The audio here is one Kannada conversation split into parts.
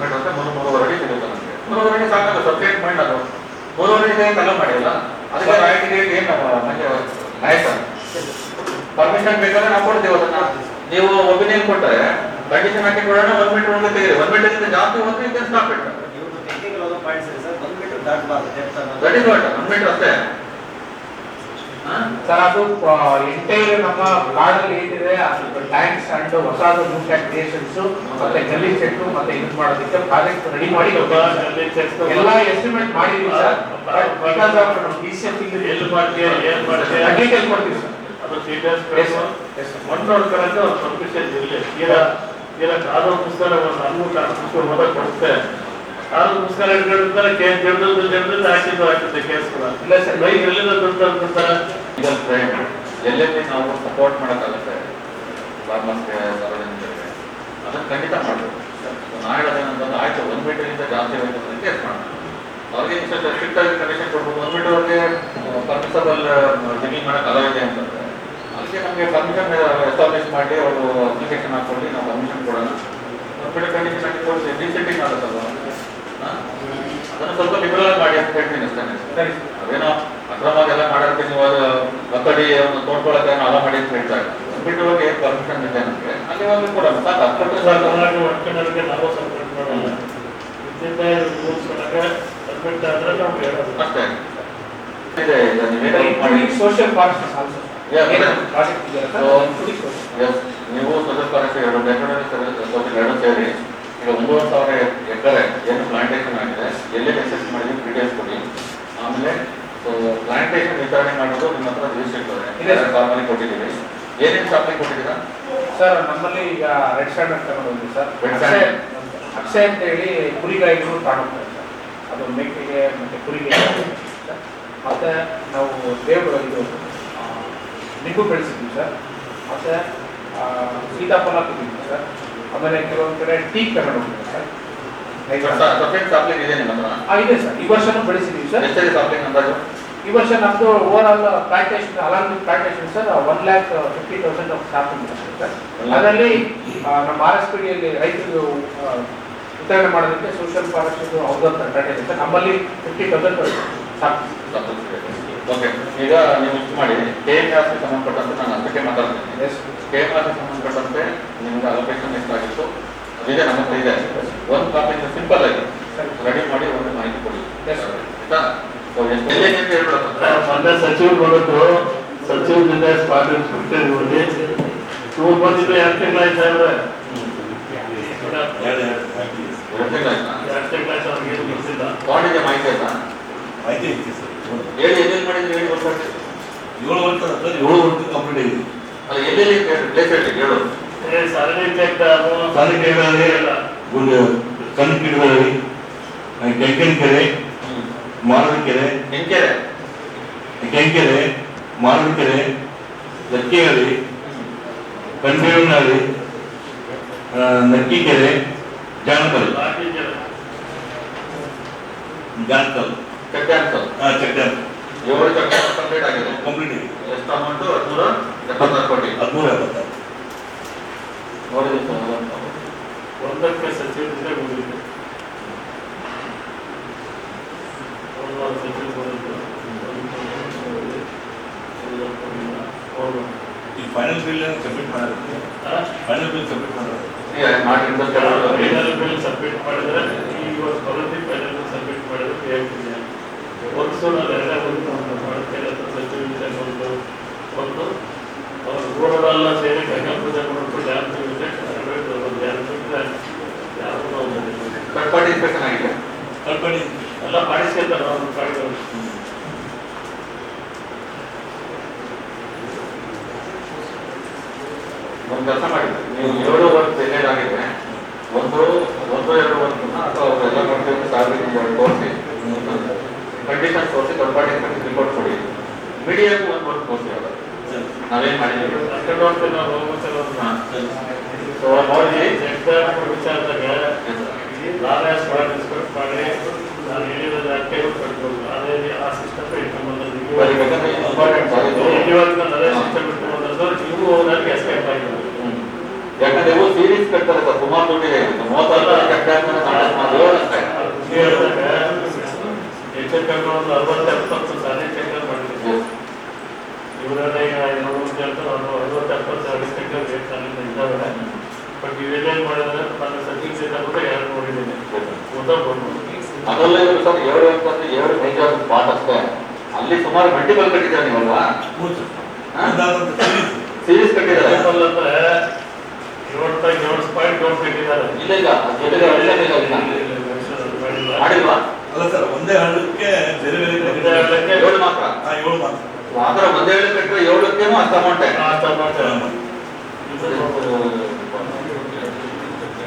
ಮೀಟರ್ ಅಂದ್ರೆ ಮೂರು ಮೂರುವರೆ ಅಡಿ ಸಿಗುತ್ತೆ ನಮಗೆ. ಮೂರುವರೆ ಅಡಿ ಸಾಕಲ್ಲ ಸಬ್ಜೆಕ್ಟ್ ಮೈಂಡ್ ಅದು. ಮೂರುವರೆ ಅಡಿ ಎಲ್ಲ ಮಾಡಿಲ್ಲ. ಅದಕ್ಕೆ ರಾಯಟಿಗೆ ಏನು ನಮಗೆ ನಾಯಕ? ಪರ್ಮಿಷನ್ ಬೇಕಾದ್ರೆ ನಾವು ಕೊಡ್ತೀವಿ ಅದನ್ನ. ನೀವು ಒಪಿನಿಯನ್ ಕೊಟ್ಟರೆ ಕಂಡೀಷನ್ ಹಾಕಿ ಕೊಡೋಣ ಒಂದ್ ಮೀಟರ್ ಒಳಗೆ ತೆಗೀರಿ. ಒಂದ್ ಮೀಟರ್ ಜಾಸ್ತಿ ಹೋದ್ರೆ ಇದನ್ನ ಸ್ಟಾಪ್ ಇಟ್ಟು ಪಾಯಿಂಟ್ಸ್ ಇದೆ ಸರ್. ಒಂದು ಮೀಟರ್ ದಾಟಬಾರ್ದು ಡೆಪ್ತ್ ಅನ್ನೋದು. That is what one metre ಅಷ್ಟೇ. ಹಾ? ಸರ್ ಅದು ಎಂಟೈರ್ ನಮ್ಮ ಕಾಡಲ್ಲಿ ಏನಿದೆ ಟ್ಯಾಂಕ್ಸ್ ಅಂಡ್ ಹೊಸದು ನ್ಯೂ ಟ್ಯಾಂಕ್ ಕ್ರಿಯೇಷನ್ಸ್ ಮತ್ತೆ ಗಲ್ಲಿ ಚೆಕ್ ಮತ್ತೆ ಇದು ಮಾಡೋದಕ್ಕೆ ಪ್ರಾಜೆಕ್ಟ್ ರೆಡಿ ಮಾಡಿ ಎಲ್ಲ ಎಸ್ಟಿಮೇಟ್ ಮಾಡಿದೀವಿ ಸರ್. ಬಿಕಾಸ್ ಆಫ್ ನಮ್ಮ ಡಿಸಿಎಫ್ ಎಲ್ಲಿ ಮಾಡ್ತೀವಿ ಏನ್ ಮಾಡ್ತೀವಿ ಡೀಟೇಲ್ ಕೊಡ್ತೀವಿ ಸರ್ ಅದು ಡೀಟೇಲ್ಸ್. ಮಣ್ಣು ಒಂದು ಸಫಿಷಿಯಂಟ್ ಇರಲಿ ಈಗ ಈಗ ಕಾನೂನು ಪುಸ್ತಕ ಒಂದು ಪುಸ್ತಕ ಓದಕ್ಕೆ ಕೊಡುತ್ತೆ ಪುಸ್ತಕ ಇಟ್ಕೊಂಡಿರ್ತಾರೆ ಕೇಸ್ ಜಡ್ದು ಜಡ್ದು ಹಾಕಿದ್ದು ಹಾಕಿದ್ದೆ ಕೇಸ್ ಕೂಡ ಇಲ್ಲ sir. ರೈತ ಎಲ್ಲಿಂದ ದುಡ್ಡು ಅಂತಾರೆ ಫ್ರೆಂಡ್ ಫ್ರೇಮ್ ಎಲ್ಲೆಲ್ಲಿ ನಾವು ಸಪೋರ್ಟ್ ಮಾಡೋಕ್ಕಾಗುತ್ತೆ? ಫಾರ್ಮರ್ಸ್ಗೆ ಸಾರ್ವಜನಿಕರಿಗೆ? ಅದನ್ನು ಖಂಡಿತ ಮಾಡಬೇಕು ನಾ ಹೇಳೋದೇನಂತಂದ್ರೆ ಆಯ್ತು ಒಂದು ಮೀಟರ್ಗಿಂತ ಜಾಸ್ತಿ ಬೇಕು ಅಂತ ಕೇಸ್ ಮಾಡೋಣ ಅವ್ರಿಗೆ ಇಷ್ಟು ಸ್ಟ್ರಿಕ್ಟ್ ಆಗಿ ಕಂಡೀಷನ್ ಕೊಡ್ಬೋದು ಒಂದು ಮೀಟರ್ವರೆಗೆ ಪರ್ಮಿಸಬಲ್ ಡಿಗ್ರಿಂಗ್ ಮಾಡೋಕೆ ಅಲೋ ಇದೆ ಅಂತಂದ್ರೆ ಅದಕ್ಕೆ ನಮಗೆ ಪರ್ಮಿಷನ್ ಎಸ್ಟಾಬ್ಲಿಷ್ ಮಾಡಿ ಅವರು ಅಪ್ಲಿಕೇಶನ್ ಹಾಕೊಳ್ಳಿ ನಾವು ಪರ್ಮಿಷನ್ ಕೊಡೋಣ. ಒಂದು ಮೀಟರ್ ಕಂಡೀಷನ್ ಹಾಕಿ ಕೊಡಿಸಿ ಡಿಸೆಂಟಿಂಗ್ ಆಗುತ್ತಲ್ವ? ಹಾ? ಅದನ್ನು ಸ್ವಲ್ಪ ಲಿಬರಲ್ ಮಾಡಿ ಅಂತ ಹೇಳ್ತೀನಿ ಅಷ್ಟೇ. ಸರಿ. ಅವೇನೋ ಅಕ್ರಮವಾಗಿ ಎಲ್ಲ ಮಾಡೋದಕ್ಕೆ ನೀವು ಅದು ಒತ್ತಡಿ ಅವನು ತೋಡ್ಕೊಳ್ಳೋಕೆ ಅಲ ಮಾಡಿ ಅಂತ ಹೇಳ್ತಾರೆ ಬಿಟ್ಟು ಹೋಗಿ ಏನು ಪರ್ಮಿಷನ್ ಇದೆ ನಮಗೆ? ಅಲ್ಲಿ ಹೋಗಿ ಕೂಡ ಸಾಕು. ಅದು ಸಾವಿರ ಕರ್ನಾಟಕ ಒಟ್ಕನರಿಗೆ ನಾವು ಸಪೋರ್ಟ್ ಮಾಡೋಣ ಇದರಿಂದ ರೂಲ್ಸ್ ಒಳಗೆ ಸಬ್ಮಿಟ್ ಆದ್ರೆ ನಾವು ಹೇಳೋದು. ಅಷ್ಟೇ. ಇದೆ ಈಗ ನೀವೇನೋ ಮಾಡಿ? ಸೋಷಿಯಲ್ ಪಾರ್ಟ್ಸ್ ಆಲ್ಸೋ ನೀವು ಫಾರೆಸ್ಟ್ ಎರಡು ಡೆಫಿನೆಟ್ ಎರಡು ಸೇರಿ. ಈಗ ಒಂದೂವರೆ ಸಾವಿರ ಎಕರೆ ಏನು ಪ್ಲಾಂಟೇಶನ್ ಆಗಿದೆ ಎಲ್ಲಿ ಎಕ್ಸೆಸ್ ಮಾಡಿದ್ವಿ ಡೀಟೇಲ್ಸ್ ಕೊಡಿ. ಆಮೇಲೆ ಸೊ ಪ್ಲಾಂಟೇಶನ್ ವಿತರಣೆ ಮಾಡೋದು ನಿಮ್ಮ ಹತ್ರ ರಿಜಿಸ್ಟರ್ ಇದೆ. ಫಾರ್ಮಲ್ಲಿ ಕೊಟ್ಟಿದ್ದೀವಿ ಏನೇನು ಸಾಪ್ಲಿ ಕೊಟ್ಟಿದ್ದೀರಾ? ಸರ್ ನಮ್ಮಲ್ಲಿ ಈಗ ರೆಡ್ ಸ್ಟ್ಯಾಂಡ್ ಅಂತ ತಗೊಂಡು ಸರ್. ರೆಡ್ ಅಕ್ಷಯ್ ಅಕ್ಷಯ ಅಂತ ಹೇಳಿ ಕುರಿಗಾಯಿಗಳು ಕಾಣುತ್ತೆ ಸರ್. ಅದು ಮೇಕೆಗೆ ಮತ್ತೆ ಕುರಿಗೆ ಸರ್. ಮತ್ತೆ ನಾವು ದೇವರು ಇದು ನಿಂಬು ಬೆಳೆಸಿದ್ವಿ ಸರ್. ಮತ್ತೆ ಸೀತಾಫಲ ತೆಗಿದ್ವಿ ಸರ್. ಆಮೇಲೆ ಕೆಲವೊಂದು ಕಡೆ ಟೀ ಕನ್ನಡ ಇದೆ ಸರ್. ಈ ವರ್ಷನೂ ಬೆಳೆಸಿದೀವಿ ಸರ್. ಈ ವರ್ಷ ನಮ್ದು overall package along package sir one lakh fifty thousand of staffing sir. ಅದರಲ್ಲಿ ನಮ್ಮ ಆರ್ ಎಸ್ ಪಿಡಿಯಲ್ಲಿ ರೈತರು ವಿತರಣೆ ಮಾಡೋದಕ್ಕೆ ಸೋಷಿಯಲ್ ಫಾರೆಸ್ಟ್ ಅವ್ರದ್ದು ಅಂತ ಇದೆ ಸರ್. ನಮ್ಮಲ್ಲಿ ಫಿಫ್ಟಿ ತೌಸಂಡ್ ಓಕೆ ಈಗ ನೀವು ಇಷ್ಟು ಮಾಡಿ ಕೆ ಎಂ ಸಂಬಂಧಪಟ್ಟಂತೆ ನಾನು ಅದಕ್ಕೆ ಮಾತಾಡ್ತೀನಿ. ಎಸ್ ಕೆ ಎಂ ಗೆ ಸಂಬಂಧಪಟ್ಟಂತೆ ನಿಮ್ಗೆ ಅಲೋಕೇಶನ್ ಎಷ್ಟಾಗಿತ್ತು ಅದಿದೆ ನಮ್ಮ ಹತ್ರ ಇದೆ. ಒಂದು ಕಾಪಿ ಸಿಂಪಲ್ ಆಗಿ ರೆಡಿ ಮಾಡಿ ಒಂದು ಮಾಹಿತಿ ಕೊಡಿ. ಆಯ್ತಾ? ಮೊನ್ನೆ ಸಚಿವರು ಬಂದಿದ್ರು ಸಚಿವರಿಂದ ಸ್ಪಾಟ್ ಇನ್ಸ್ಪೆಕ್ಟರ್ ಇವರಿಗೆ ಇವ್ರು? ಬಂದಿದ್ದು ಎರಡು ತಿಂಗಳಾಯ್ತು ಎರಡು ತಿಂಗಳಾಯ್ತಾ ಎರಡು ತಿಂಗಳಾಯ್ತು ಅವ್ರಿಗೆ ಏನು ಗೊತ್ತಿಲ್ಲ. ಮಾಹಿತಿ ಆಯ್ತಾ? ಮಾಹಿತಿ ಐತಿ ಸರ್. ಹೇಳಿ ಏನೇನು ಮಾಡಿದ್ರಿ ಹೇಳಿ ಗೊತ್ತಾಗ್ತದೆ ಏಳು ವರ್ಷ ಏಳು ವರ್ಷ ಕಂಪ್ಲೀಟ್ ಆಗಿದೆ. ಅಲ್ಲ ಎಲ್ಲೆಲ್ಲಿ ಪ್ಲೇಸ್ ಹೇಳಿ. ಹೇಳು ಸಣ್ಣ ಕೆರೆಗಳಲ್ಲಿ. ಒಂದು ಸಣ್ಣ ಕಿಡಗಳಲ್ಲಿ ಕೆಂಕನ ಕೆರೆ ಮಾರಡ ಕೆರೆ ಹೆಂಕೆರೆ ಕೆಂಕೆರೆ. ಮಾರಡ ಕೆರೆ ಲಕ್ಕಿಹಳ್ಳಿ ಕಂಡೇವನಹಳ್ಳಿ ನಕ್ಕಿಕೆರೆ ಜಾಣಕಲ್ ಬಾಕಿ ಜನ ಜಾಣಕಲ್ ಚಟ್ಟೆ ಅನ್ಸಲ್ ಚಟ್ಟ ಏಳು ಕಂಪ್ಲೀಟ್ ಆಗಿದೆ. ಕಂಪ್ಲೀಟ್ ಆಗಿದೆ. ಎಷ್ಟು ಅಮೌಂಟು ಹದಿಮೂರು ಎಪ್ಪತ್ತಾರು ಕೋಟಿ ಹದಿಮೂರು ಎಪ್ಪತ್ತಾರು ನೋಡಿದೆ ಈ ಫೈನಲ್ ಬಿಲ್ ಸಬ್ಮಿಟ್ ಮಾಡಿದ್ರೆ ಫೈನಲ್ ಬಿಲ್ ಸಬ್ಮಿಟ್ ಮಾಡಿದ್ರೆ ಬಿಲ್ ಸಬ್ಮಿಟ್ ಮಾಡಿದ್ರೆ ಈ ಇವತ್ತು ಫೈನಲ್ ಸಬ್ಮಿಟ್ ಮಾಡಿದ್ರೆ ಹೇಳ್ತಿದ್ದೆ ಒಂದು ನಾವು ಎಲ್ಲ ಒಂದು ಸಚಿವ ಒಂದು ಒಂದು ಅವರು ಊರವರೆಲ್ಲ ಸೇರಿ ಗಂಗಾ ಪೂಜೆ ಒಂದು ಡ್ಯಾಮ್ ಆಗಿದೆ ಎಲ್ಲ ಮಾಡಿಸ್ಕೊಂತಾರೆ ಅವ್ರು ಇವರು ಸರ್ ಏಳು ಅಂತಂದ್ರೆ ಏಳು ಮೇಜರ್ ಸ್ಪಾಟ್ ಅಷ್ಟೇ. ಅಲ್ಲಿ ಸುಮಾರು ಮಲ್ಟಿಪಲ್ ಕಟ್ಟಿದ್ದಾರೆ ನೀವಲ್ವಾ? ಸೀರೀಸ್ ಕಟ್ಟಿದ್ದಾರೆ. ಇಲ್ಲ ಇಲ್ಲ. ಮಾಡಿಲ್ವಾ? ಅಲ್ಲ ಸರ್ ಒಂದೇ ಹಳ್ಳಕ್ಕೆ ಬೇರೆ ಬೇರೆ ಏಳು ಮಾತ್ರ? ಏಳು ಮಾತ್ರ. ಆದ್ರೆ ಒಂದೇ ಕಟ್ಟಿದ್ರೆ ಏಳಕ್ಕೇನು ಅಷ್ಟು ಅಮೌಂಟೇ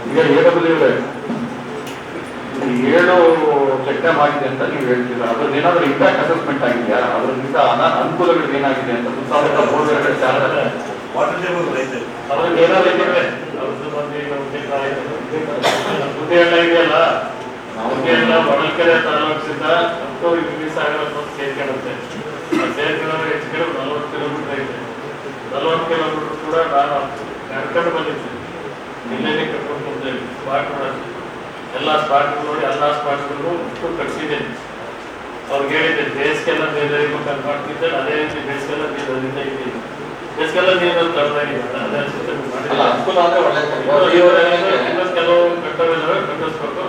ಈಗ ಎ ಡಬ್ಲ್ಯೂ ಏಳು ಚೆಕ್ಡಮ್ ಆಗಿದೆ ಅಂತ ನೀವು ಹೇಳ್ತೀರಾ? ಅದ್ರದ್ದು ಏನಾದ್ರು ಇಂಪ್ಯಾಕ್ಟ್ ಅಸೆಸ್ಮೆಂಟ್ ಆಗಿದೆಯಾ? ಅದರಿಂದ ಅನಾನುಕೂಲಗಳು ಏನಾಗಿದೆ ಅಂತ ಸುತ್ತಮುತ್ತ ಬೋರ್ಡ್ಗಳ ಚಾಲನೆ ವಾಟರ್ ಟೇಬಲ್ ರೈತ ಅವ್ರಿಗೆ ಏನಾದ್ರು ಇದ್ರೆ ಅವ್ರದ್ದು ಬಂದು ಈಗ ಉದ್ಯೋಗ ಆಯ್ತು. ಬುದ್ಧಿ ಎಲ್ಲ ಇದೆಯಲ್ಲ? ಅವ್ರಿಗೆ ಎಲ್ಲ ಹೊಳಲ್ಕೆರೆ ತಾಲೂಕಿಂದ ಹತ್ತೂರು ಆಗಲ್ಲ ಅಂತ ಸೇರ್ಕೊಳ್ಳುತ್ತೆ ಸೇರ್ಕೊಳ್ಳೋದು ಹೆಚ್ಚು ಕಡೆ ನಲ್ವತ್ತು ಕಿಲೋಮೀಟರ್ ಐತೆ ನಲ್ವತ್ತು ಕಿಲೋಮೀಟರ್ ಕೂಡ ನಾನು ನಡ್ಕೊಂಡು ಬಂದಿದ್ದೆ. ನಿನ್ನೆನೆ ಕರ್ಕೊಂಡು ಬಂದೆ. ಸ್ಪಾಟ್ ಎಲ್ಲ ಸ್ಪಾಟ್ ನೋಡಿ ಎಲ್ಲ ಸ್ಪಾಟ್ಗಳು ಕಟ್ಸಿದ್ದೇನೆ. ಅವ್ರಿಗೆ ಹೇಳಿದ್ದೆ ಬೇಸಿಗೆಲ್ಲ ಬೇರೆ ಮಾಡ್ತಿದ್ದೆ ಅದೇ ರೀತಿ ಬೇಸಿಗೆಲ್ಲ ನೀರಿಂದ ಇದ್ದೀನಿ ಬೇಸಿಗೆಲ್ಲ ನೀರು ಅಲ್ಲ ಮಾಡಿಲ್ಲ ಅನುಕೂಲ ಆದರೆ ಒಳ್ಳೆ ಇನ್ನೊಂದು ಕೆಲವು ಕಟ್ಟವಿಲ್ಲ ಕಟ್ಟಿಸ್ಬೇಕು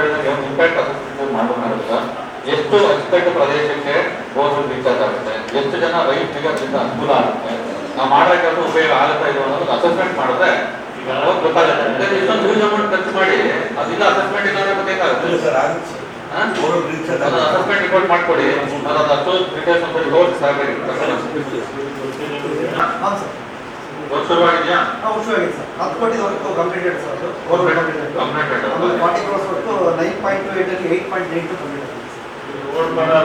ಹೇಳಿದಾಗ ಇಂಪ್ಯಾಕ್ಟ್ ಅಸೆಸ್ಮೆಂಟ್ ಎಷ್ಟು ಎಕ್ಸ್ಪೆಕ್ಟ್ ಪ್ರದೇಶಕ್ಕೆ ಬೋರ್ವೆಲ್ ರೀಚಾರ್ಜ್ ಆಗುತ್ತೆ ಎಷ್ಟು ಜನ ರೈತರಿಗೆ ಅದರಿಂದ ಅನುಕೂಲ ಆಗುತ್ತೆ ನಾವು ಮಾಡಬೇಕಾದ್ರೂ ಉಪಯೋಗ ಆಗುತ್ತಾ ಇದು ಅನ್ನೋದು ಅಸೆಸ್ಮೆಂಟ್ ಮಾಡಿದ್ರೆ ಅವಾಗ ಗೊತ್ತಾಗುತ್ತೆ ಇಷ್ಟೊಂದು ಅಮೌಂಟ್ ಖರ್ಚು ಮಾಡಿ ಅದಿಲ್ಲ ಅಸೆಸ್ಮೆಂಟ್ ಇಲ್ಲ ಅಂದ್ರೆ ಗೊತ್ತಾಗುತ್ತೆ ಸರ್ ಆಗುತ್ತೆ ಅದನ್ನ ಅಸೆಸ್ಮೆಂಟ್ ರಿಪೋರ್ಟ್ ಮಾಡ್ಕೊಡಿ. ಅದನ್ನ ಅಷ್ಟು ಡೀಟೇಲ್ಸ್ ಅಂತ ತೋರಿಸಿ ಸಾಕಾಗಿ ಹಾಂ ಸರ್. ವರ್ಕ್ ಶುರುವಾಗಿದೆಯಾ ಹಾಂ ಹುಷಾರಾಗಿದೆ ಸರ್. ಹತ್ತು ಕೋಟಿ ವರ್ಕು ಕಂಪ್ಲೀಟೆಡ್ ಸರ್ ಅದು. ಕಂಪ್ಲೀಟೆಡ್ ಕಂಪ್ಲೀಟೆಡ್ ಆಮೇಲೆ forty work nine point two eight point nine two complete ಆಗಿದೆ ರೋಡ್ ಮಾಡೋ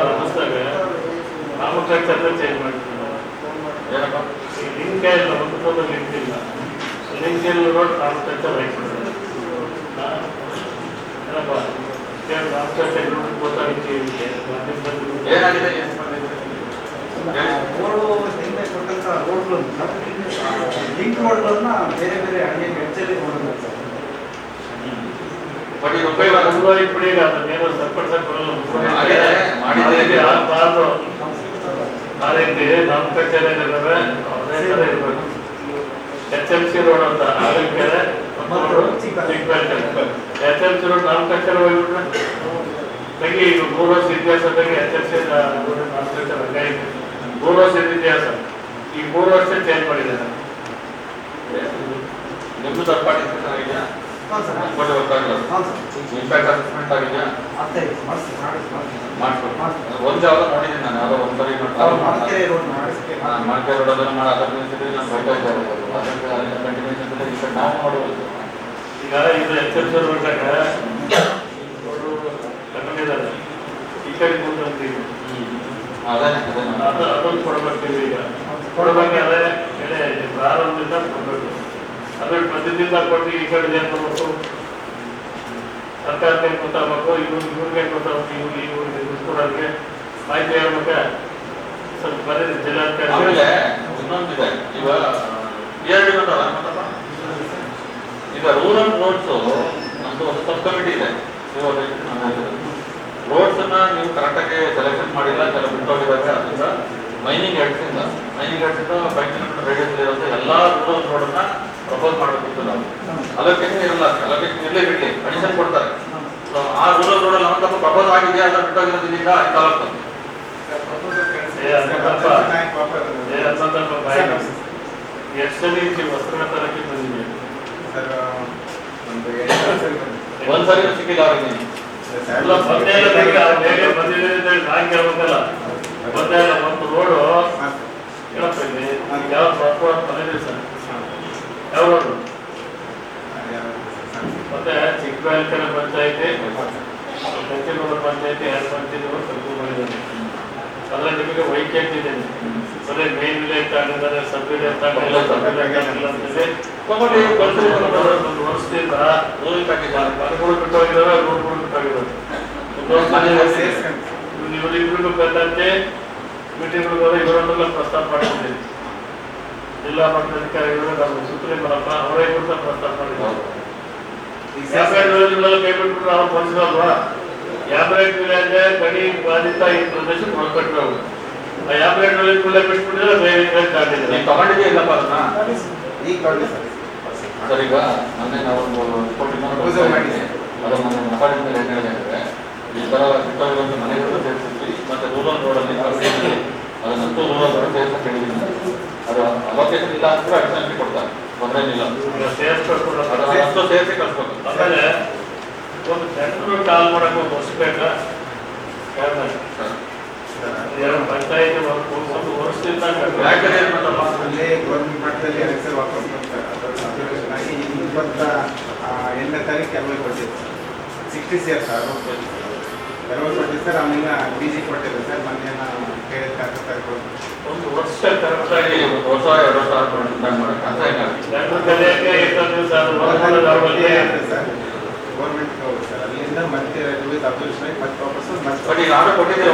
ಚೇಂಜ್ ಮಾಡ್ತೀವಿ ಏನಪ್ಪ? ಲಿಂಕ್ ಇಲ್ಲ ಒಂದು ಫೋನ್ ಲಿಂಕ್ ಇಲ್ಲ. ಲಿಂಕ್ ಇಲ್ಲ ರೋಡ್ ನಾಮಕಲ್ಚರ್ ರೈಟ್ ಮಾಡಿದ್ರೆ? ಲಿಂಕ್ ರೋಡ್ಗಳನ್ನ ಬೇರೆ ಬೇರೆ ಹಳ್ಳಿ ಹೆಜ್ಜೆಲ್ಲಿ ನೋಡಬೇಕು ಬಟ್ ಇದು ಉಪಯೋಗ ಆಗಲ್ಲ. ಮುಳುವಾಗಿ ಬಿಡಿ ಅದನ್ನೇನೋ ಸರಿಪಡಿಸಕ್ ಬರಲ್ಲ ಆಗಿದೆ, ಮಾಡಿದ್ದೀರಿ. ಬಾರ್ದು ಆ ರೀತಿ ನಾಮಕಲ್ಚರ್ ಏನಿದಾವೆ ಅದೇ ಇರ್ಬೇಕು. ಎಚ್ ಎಂ ಸಿ ರೋಡ್ ಅಂತ Alukere H M C road nomenclature ಹೋಗ್ಬಿಟ್ರೆ, ತೆಗಿ ಈಗ ಮೂರು ವರ್ಷ ಇತಿಹಾಸದಾಗೆ ಎಚ್ ಎಂ ಸಿ ನಾಮಕಲ್ಚರ್ ಹಂಗಾಯ್ತು ಮೂರು ವರ್ಷದ ಇತಿಹಾಸ ಈ ಮೂರು ವರ್ಷ ಚೇಂಜ್ ಮಾಡಿದ್ದಾರೆ. ನಿಮ್ಮದು ಥರ್ಡ್ ಸರ್ ಅನ್ಕೊಂಡು ಗೊತ್ತಾಗಲ್ಲ ಸರ್ ಇಂಪ್ಯಾಕ್ಟ್ ಅಸೆಸ್ಮೆಂಟ್ ಆಗಿದೆಯಾ ಅಷ್ಟೇ ಮಾಡಿಸಿ ಮಾಡಿಸಿ ಮಾಡ್ಕೊಡಿ ಮಾಡ್ತೀನಿ. ಒಂದು ಜಾಗ ನೋಡಿದ್ದೀನಿ ನಾನು ಯಾವ್ದೋ ಒಂದ್ಸರಿ ಮಡಿಕೇರಿ ರೋಡ್ ಮಾಡಿಸಿ ಮಾರ್ಕೆ ರೋಡ್ ಅದನ್ನ ಮಾಡಿ ಅದರ ನಾನು ಬರ್ತಾ ಇದ್ದಾರೆ ಅಲ್ಲಿಂದ ಕಂಟಿನ್ಯೂಷನ್ ಇದ್ರೆ ಈ ಕಡೆ ನಾವು ಈಗ ಇದು ಎಚ್ ಎಂ ಸಿ ರೋಡ್ದಾಗ ರೋಡು ತಗೊಂಡಿದ್ದಾರೆ ಈ ಕಡೆ ಕೂತ್ಕೊಂತೀವಿ ಅದೇ ಅದೇ ಅದು ಅದೊಂದು ಕೊಡ್ಬೇಕು ಈಗ ಕೊಡ್ಬೇಕಾದ್ರೆ ಪ್ರಾರಂಭದಿಂದ ಕೊಡ್ಬೇಕು ಅದ್ರ ಮಧ್ಯದಿಂದ ಕೊಟ್ಟು ಈ ಕಡೆ ಜನ ಮಾಡ್ಬೇಕು ಗೊತ್ತಾಗಬೇಕು? ಇವ್ರು ಇವ್ರಿಗೆ ಗೊತ್ತಾಗಬೇಕು ಇವ್ರು ಇವ್ರಿಗೆ ಇವ್ರಿಗೆ ಮಾಹಿತಿ ಹೇಳ್ಬೇಕ? ಸ್ವಲ್ಪ ಬರೀ ಜಿಲ್ಲಾಧಿಕಾರಿ. ಈಗ ಪಿ ಆರ್ ಡಿ ಬಂದಲ್ಲ? ರೋಡ್ಸ್ ನಮ್ದು ಒಂದು ಸಬ್ ಕಮಿಟಿ ಇದೆ ರೋಡ್ಸ್ ಅನ್ನ ನೀವು ಕರೆಕ್ಟಾಗಿ ಸೆಲೆಕ್ಷನ್ ಮಾಡಿಲ್ಲ, ಕೆಲ ಬಿಟ್ಟೋಗಿದ್ದಾರೆ. ಅದರಿಂದ ಮೈನಿಂಗ್ ಹೆಡ್ಸಿಂದ ಮೈನಿಂಗ್ ಹೆಡ್ಸಿಂದ ಫೈವ್ ಕಿಲೋಮೀಟರ್ ರೇಡಿಯಸ್ ಇರುವಂತ ಎಲ್ಲಾ ರೋಡ್ ಅನ್ನ ಪ್ರಪೋಸ್ ಮಾಡಬೇಕಿತ್ತು ನಾವು. ಅಲೋಕೇಶನ್ ಇರಲ್ಲ ಅಲೋಕೇಶನ್ ಇರಲಿ ಬಿಡಲಿ ಅಡಿಷನ್ ಕೊಡ್ತಾರೆ. ಆ ರೂರಲ್ ರೋಡ್ ಅಲ್ಲಿ ನಮ್ಮ ಪ್ರಪೋಸ್ ಆಗಿದೆ ಅದನ್ನ ಬಿಟ್ಟೋಗಿರೋದ್ರಿಂದ ಎಷ್ಟು ವಸ್ತ್ರ ತರಕ್ಕೆ ಬಂದಿದೆ ಒಂದ್ಸರಿ ಸಿಕ್ಕಿಲ್ಲ ಅವ್ರಿಗೆ. ಬಂದಿದೆ ಅಂತ ಹೇಳಿ ನಾನ್ ಕೇಳ್ಬೇಕಲ್ಲ. ಬಂದೇ ಇಲ್ಲ ಒಂದು ರೋಡು ಯಾವ ಪ್ರಪೋಸ್ ಬಂದಿದೆ ಸರ್ ಯಾವ್ದು ಮತ್ತೆ ಚಿಕ್ಕಬಳ್ಳಾಪುರ ಪಂಚಾಯತಿ ಸತ್ಯನಗರ ಪಂಚಾಯತಿ ಎರಡು ಪಂಚಾಯತಿಗಳು ಕಲ್ಪು ಮಾಡಿದ್ದಾರೆ. ಅಲ್ಲ ನಿಮಗೆ ವೈಕೆಟ್ ಇದೆ. ಬರೀ ಮೇನ್ ವಿಲೇಜ್ ತಗೊಂಡಿದ್ದಾರೆ ಸಬ್ ವಿಲೇಜ್ ತಗೊಂಡಿಲ್ಲ ಸಬ್ ವಿಲೇಜ್ ತಗೊಂಡಿಲ್ಲ ಅಂತೇಳಿ. ತಗೊಂಡು ಈಗ ಕಳ್ಸಿ ಒಂದು ವರ್ಷದಿಂದ ಮನೆಗಳು ಬಿಟ್ಟೋಗಿದ್ದಾರೆ ರೋಡ್ಗಳು ಬಿಟ್ಟೋಗಿದ್ದಾರೆ ಇವರಿಬ್ರಿಗೂ ಬೇಕಾದಂತೆ ಮೀಟಿಂಗ್ಗಳು ಇವರನ್ನೆಲ್ಲ ಪ್ರಸ್ತಾಪ ಮಾಡಿದ್ದೀರಿ. ಜಿಲ್ಲಾ ಮಟ್ಟದ ಅಧಿಕಾರಿಗಳು ನಮ್ಮ ಸುತ್ತಲೇ ಬರಪ್ಪ ಅವರೇ ಕೂಡ ಪ್ರಸ್ತಾಪ ಮಾಡಿದ್ದಾರೆ. ಕೈ ಬಿಟ್ಬಿಟ್ರೆ ಅವ್ರು ಬಂದಿರಲ್ವಾ ಯಾಬ್ರೇಟ್ ವಿಲೇಜ್ ಗಡಿ ಬಾಧಿತ ಈ ಪ್ರದೇಶಕ್ಕೆ ಒಳಪಟ್ಟರು ಅವರು. ಆ ಯಾಬ್ರೇಟ್ ವಿಲೇಜ್ಗಳೇ ಬಿಟ್ಬಿಟ್ಟಿದ್ರೆ ಬೇರೆ ವಿಲೇಜ್ ದಾಟಿದ್ದಾರೆ ನೀವು ತಗೊಂಡಿದ್ದೀಯ ಇಲ್ಲಪ್ಪ ಅದನ್ನ? ಈಗ ಸರ್. ಸರ್ ಈಗ ಮೊನ್ನೆ ನಾವೊಂದು ರಿಪೋರ್ಟ್ Observe ಮಾಡಿದ್ದೆ. ಅದು ಮೊನ್ನೆ ಮಾತಾಡಿದ ಮೇಲೆ ಏನು ಹೇಳಿದೆ ಅಂದ್ರೆ ಈ ತರ ಬಿಟ್ಟೋಗಿರುವಂತ ಮನೆಗಳು ಸೇರಿಸಿದ್ವಿ. ಮತ್ತೆ ರೂರಲ್ ರೋಡಲ್ಲಿ ಅದನ್ನಂತೂ ರೂರಲ್ ರೋಡ್ ಕೇಳಿದ್ವಿ ಹೇಳಿದ್ದೀನಿ. ಅದು ಅಲೋಕೇಶನ್ ಇಲ್ಲ ಅಂದ್ರೆ ಅಡಿಷನಲ್ ಕೊಡ್ತಾರೆ. ಈಗ ಸೇರಿಸ್ಬೇಕು ಸೇರಿಸಿ ಕಳ್ಸ್ಬೇಕು ಆಮೇಲೆ ಒಂದು ಸೆಂಟ್ರ್ ಕಾಲ್ ಮಾಡಕ್ಕೆ ಒಂದು ವರ್ಷ ಬೇಕಾ ಎರಡು ಪಂಚಾಯತಿ ಒಂದು ವರ್ಷದಿಂದ ಇಪ್ಪತ್ತ ಎಂಟನೇ ತಾರೀಕು ಎಲ್ಲ ಕೊಟ್ಟಿದ್ದು ಸಿಕ್ಸ್ಟಿ ಸಿ ಸರ್ ಕೊಟ್ಟಿದ್ದು ಸರ್ ಆಮೇಲೆ ಬಿ ಜಿ ಕೊಟ್ಟಿಲ್ಲ ಸರ್ ಮೊನ್ನೆ ನಾನು ಕೇಳಿದ ಒಂದು ವರ್ಷ ಕರೆಕ್ಟಾಗಿ ಒಂದು ವರ್ಷ ಎರಡು ಸರ್. ಗೌರ್ಮೆಂಟ್ ಹೋಗುತ್ತೆ ಸರ್ ಅಲ್ಲಿಂದ ಮತ್ತೆ ರಿಲೀಸ್ ಅಬ್ಸರ್ವೇಷನ್ ಆಗಿ ಮತ್ತೆ ವಾಪಸ್ ಬಟ್ ಮತ್ತೆ ಈಗ ಆರ್ಡರ್ ಕೊಟ್ಟಿದ್ದೀರ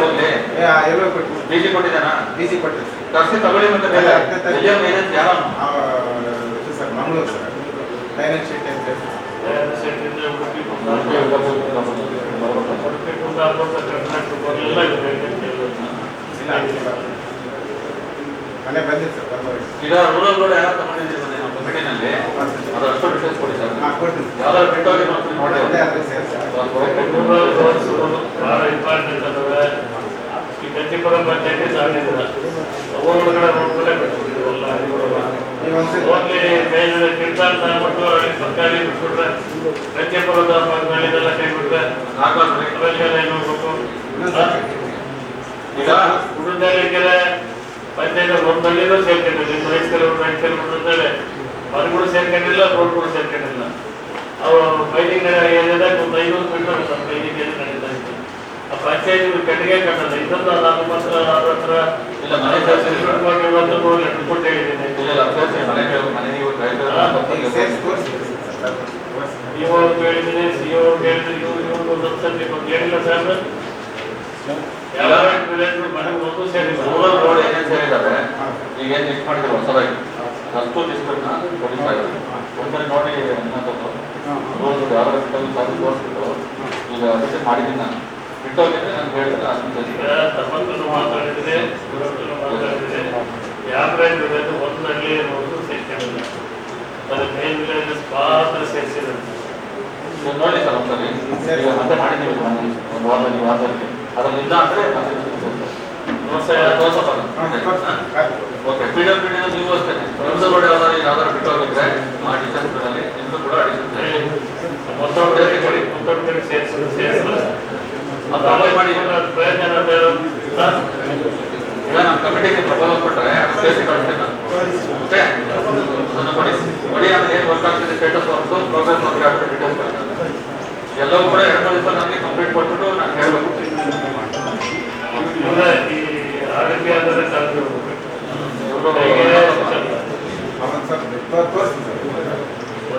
ಕೊಟ್ಟು ಬೀಜಿ ಕೊಟ್ಟಿದ್ದಾನಾ ಬಿ ಜಿ ಕೊಟ್ಟಿದ್ದೆ ಸರ್. ಕರ್ಸಿ ತಗೊಳ್ಳಿ ಮತ್ತೆ ಬೇರೆ ಎಲ್ಲಿಯೋ ಏಜೆನ್ಸಿ ಯಾರು? Sir Mangaluru sir. ಅಂತ ಹೇಳಿ ಕುಂದಾಪುರ ಕರ್ನಾಟಕ ಬರಲಿಲ್ಲ ಇಲ್ಲ ಆಗಿಲ್ಲ. ಮನೆ ಬಂದಿತ್ತು ಸರ್ ಬರ್ಬೋದು ಈಗ ರೂರಲ್ ರೋಡ್ ಯಾರು ತಗೊಂಡಿದ್ದೀರಿ ಕಮಿಟಿನಲ್ಲಿ ಅದು ಅಷ್ಟು ಡಿಟೇಲ್ಸ್ ಕೊಡಿ ಸರ್. ಯಾವ್ದಾದ್ರು ಬಿಟ್ಟು ಹೋಗಿ ಮಾಡ್ತೀನಿ ನೋಡಿ. ಸರ್. ಸರ್ ಬಹಳ ಇಂಪಾರ್ಟೆಂಟ್ ಅದಾವೆ ಈ ಗಂಜಿಪುರ ಪಂಚಾಯತಿ ಸಾವಿರ ಒಳಗಡೆ ನೋಡ್ಕೊಂಡೇ ಬಿಟ್ಬಿಟ್ಟಿದ್ರಲ್ಲ ಓನ್ಲಿ ಮೇಲಿನ ಕಿರ್ತಾನ್ ತಗೊಂಡ್ಬಿಟ್ಟು ಸರ್ಕಾರಿ ಬಿಟ್ಬಿಟ್ರೆ ಗಂಜಿಪುರದ ಮನೆಗಳೆಲ್ಲ ಕೈ ಬಿಟ್ರೆ ಅವೆಲ್ಲ ಏನು ಹೋಗ್ಬೇಕು ಈಗ ಸರ್ ಈಗ ಪಂಚಾಯತ್ ಒಂದಲ್ಲಿನೂ ಸೇರ್ಕೊಂಡಿಲ್ಲ ನಿಮ್ಮ ಐದು ರೈತ ಅಂತೇಳಿ ಅದು ಕೂಡ ಸೇರ್ಕೊಂಡಿಲ್ಲ ಸೇರ್ಕೊಂಡಿಲ್ಲ ಕೂಡ ಸೇರ್ಕೊಂಡಿಲ್ಲ. ಅವರು ಮೈನಿಂಗ್ ಏನಿದೆ ಒಂದು ಐನೂರು ಮೀಟರ್ ನಮ್ಮ ಮೈನಿಂಗ್ ಏನು ನಡೀತಾ ಇತ್ತು ಆ ಪಂಚಾಯತ್ ಕಟ್ಟಿಗೆ ಕಟ್ಟಲ್ಲ ಇದೊಂದು ನಾನು ಮಾತ್ರ ಅವ್ರ ಹತ್ರ ಇಲ್ಲ, ಮನೆ. ಕೊಟ್ಟು ಹೇಳಿದ್ದೀನಿ. ಇಲ್ಲ ಸೇರಿಸಿ ಮನೆ ಮನೆ ನೀವು ಈಗ ಸೇರಿಸಿ ತೋರಿಸಿ ಸರ್ ತೋರಿಸಿ ಇವ ಹೇಳಿದ್ದೀನಿ ಸಿ ಒ ಹೇಳಿದ್ರು ಇವ್ರು ಇವ್ರು ಒಂದು ಹತ್ತು ಒಂದು ಹೇಳಿಲ್ಲ ಸರ್ ವಿಲೇಜ್ ಮನೆಗೆ ಒಂದು ರೂರಲ್ ರೋಡ್ ಏನೇನು ಸೇರಿದ್ದಾರೆ ಈಗ ಏನು ಲಿಸ್ಟ್ ಮಾಡಿದ್ರು ಇದ್ದಾರೆ ಒಂದ್ಸರಿ ನೋಡಿ ಈಗ ಮಾಡಿದ್ದೀನಿ ನಾನು ನಾನು ಹೇಳಿದ್ರೆ ಅಷ್ಟು ಮಾತಾಡಿದ್ರೆ ಯಾವ ಒಂದು ಅದು ಮೇನ್ ನೋಡಿ ಸರ್ ಒಂದ್ಸರಿ ಮತ್ತೆ ಮಾಡಿದ್ದೀವಿ ನಾನು ಒಂದು ವಾರದಲ್ಲಿ ವಾರದಲ್ಲಿ ಇಲ್ಲ ಅಂದ್ರೆ ಓಕೆ ಪಿ ಡಬ್ಲ್ಯೂ ಡಿ ನೀವು ಅಷ್ಟೇ ನಿಮ್ದು ರೋಡ್ ಯಾವ್ದಾದ್ರು ಯಾವ್ದಾದ್ರು ಬಿಟ್ಟು ಹೋಗಿದ್ರೆ ಆ ಡಿಸ್ಟೆನ್ಸ್ ಅಲ್ಲಿ ನಿಮ್ದು ಕೂಡ ಅಡಿಷನ್ ಮೊತ್ತೊಂದು ಕಡೆ ಮೊತ್ತೊಂದು ಕಡೆ ಸೇರಿಸಿದ್ರು ಸೇರಿಸಿದ್ರು ಅದು ಅವಾಯ್ಡ್ ಮಾಡಿ ಪ್ರಯೋಜನ ಬೇರೆ ಈಗ ನಮ್ಮ ಕಮಿಟಿಗೆ ಪ್ರಪೋಸಲ್ ಕೊಟ್ಟರೆ ಅದು ಸೇರಿಸಿ ಕಳಿಸ್ತೇನೆ ನಾನು ಓಕೆ ಅದನ್ನು ಕೊಡಿ ಕೊಡಿ ಅಂದ್ರೆ ಏನು ವರ್ಕ್ ಆಗ್ತಿದೆ ಸ್ಟೇಟಸ್ ವರ್ಕು ಪ್ರೋಗ್ರೆಸ್ ಬಗ್ಗೆ ಆಗ್ತದೆ ಡೀಟೇಲ್ಸ್ ಎಲ್ಲವೂ ಕೂಡ ಎರಡು ಮೂರು ದಿವಸ ನನಗೆ ಕಂಪ್ಲೀಟ್ ಕೊಟ್ಬಿಟ್ಟು ನಾನು ಹೇಳ್ಬೇಕು ಅಂದ್ರೆ ಈ ಆರೋಗ್ಯ ಅಂದರೆ ತಂದು ಇವ್ರು ಅವನು ಸರ್ ತೋರಿಸಿ ಸರ್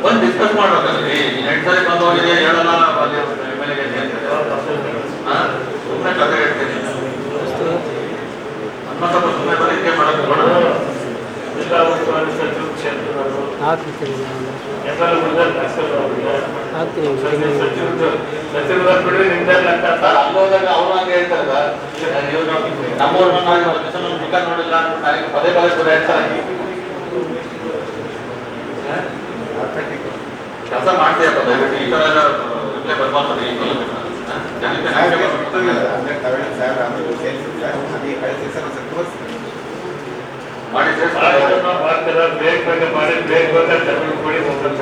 ಬಂದು ಡಿಸ್ಕಸ್ ಮಾಡ್ಬೇಕಲ್ರಿ ಎಂಟು ಸರಿ ಬಂದು ಹೋಗಿದೆ ಹೇಳಲ್ಲ ಅಲ್ಲಿ ಎಂ ಎಲ್ ಎಗೆ ಸುಮ್ಮನೆ ಕತೆ ಹೇಳ್ತೀನಿ ನಮ್ಮ ಸ್ವಲ್ಪ ಸುಮ್ಮನೆ ಬಂದು ಇದಕ್ಕೆ ಮಾಡೋದು ನೋಡೋಣ ಜಿಲ್ಲಾ ಉಸ್ತುವಾರಿ ಸಚಿವ ಕ್ಷೇತ್ರದವರು ಎಲ್ಲ ಉಳಿದಲ್ಲಿ ನರ್ಸರು ಸಚಿವರು ಸಚಿವರ ಬಿಡ್ರಿ ನಿಮ್ದೇ ಲೆಕ್ಕ ಸರ್ ಅಲ್ಲಿ ಹೋದಾಗ ಅವರು ಹಂಗೆ ಹೇಳ್ತಾರಲ್ಲ ನೀವು ನಮ್ಮವ್ರು ಬಂದಾಗ ಒಂದು ದಿವಸ ನಮ್ಮ ಮುಖ ನೋಡಿಲ್ಲ ಅಂದ್ಬಿಟ್ಟು ನನಗೆ ಪದೇ ಪದೇ ಕೂಡ ಹೇಳ್ತಾರೆ ಕೆಲಸ ಮಾಡ್ತೀಯಪ್ಪ ದಯವಿಟ್ಟು ಈ ಥರ ಎಲ್ಲ ರಿಪ್ಲೈ ಬರ್ಬಾರ್ದು ಈ ಜನಕ್ಕೆ ಹಾಗೆ ನಂಬಿಕೆ ಗೊತ್ತಿಲ್ಲ. ಬರ್ಬೇಕು. ಅಂದ್ರೆ ತಗೊಳ್ಳಿ ಸರ್ ಆಮೇಲೆ ಸೇರಿಸಿ ಸರ್ ಅದೇ ಕಳಿಸಿ ಸರ್ ಸರ್ ತೋರಿಸಿ ಮಾಡಿ ಸೇರ್ಸಿ ಕಾರ್ಯಕ್ರಮ ಮಾಡ್ತೀರ ಬೇಗ ಬೇಗ ಮಾಡಿ ಬೇಗ ಬೇಗ ತಗೊಂಡು ಕೊಡಿ ಮೊಬೈಲ್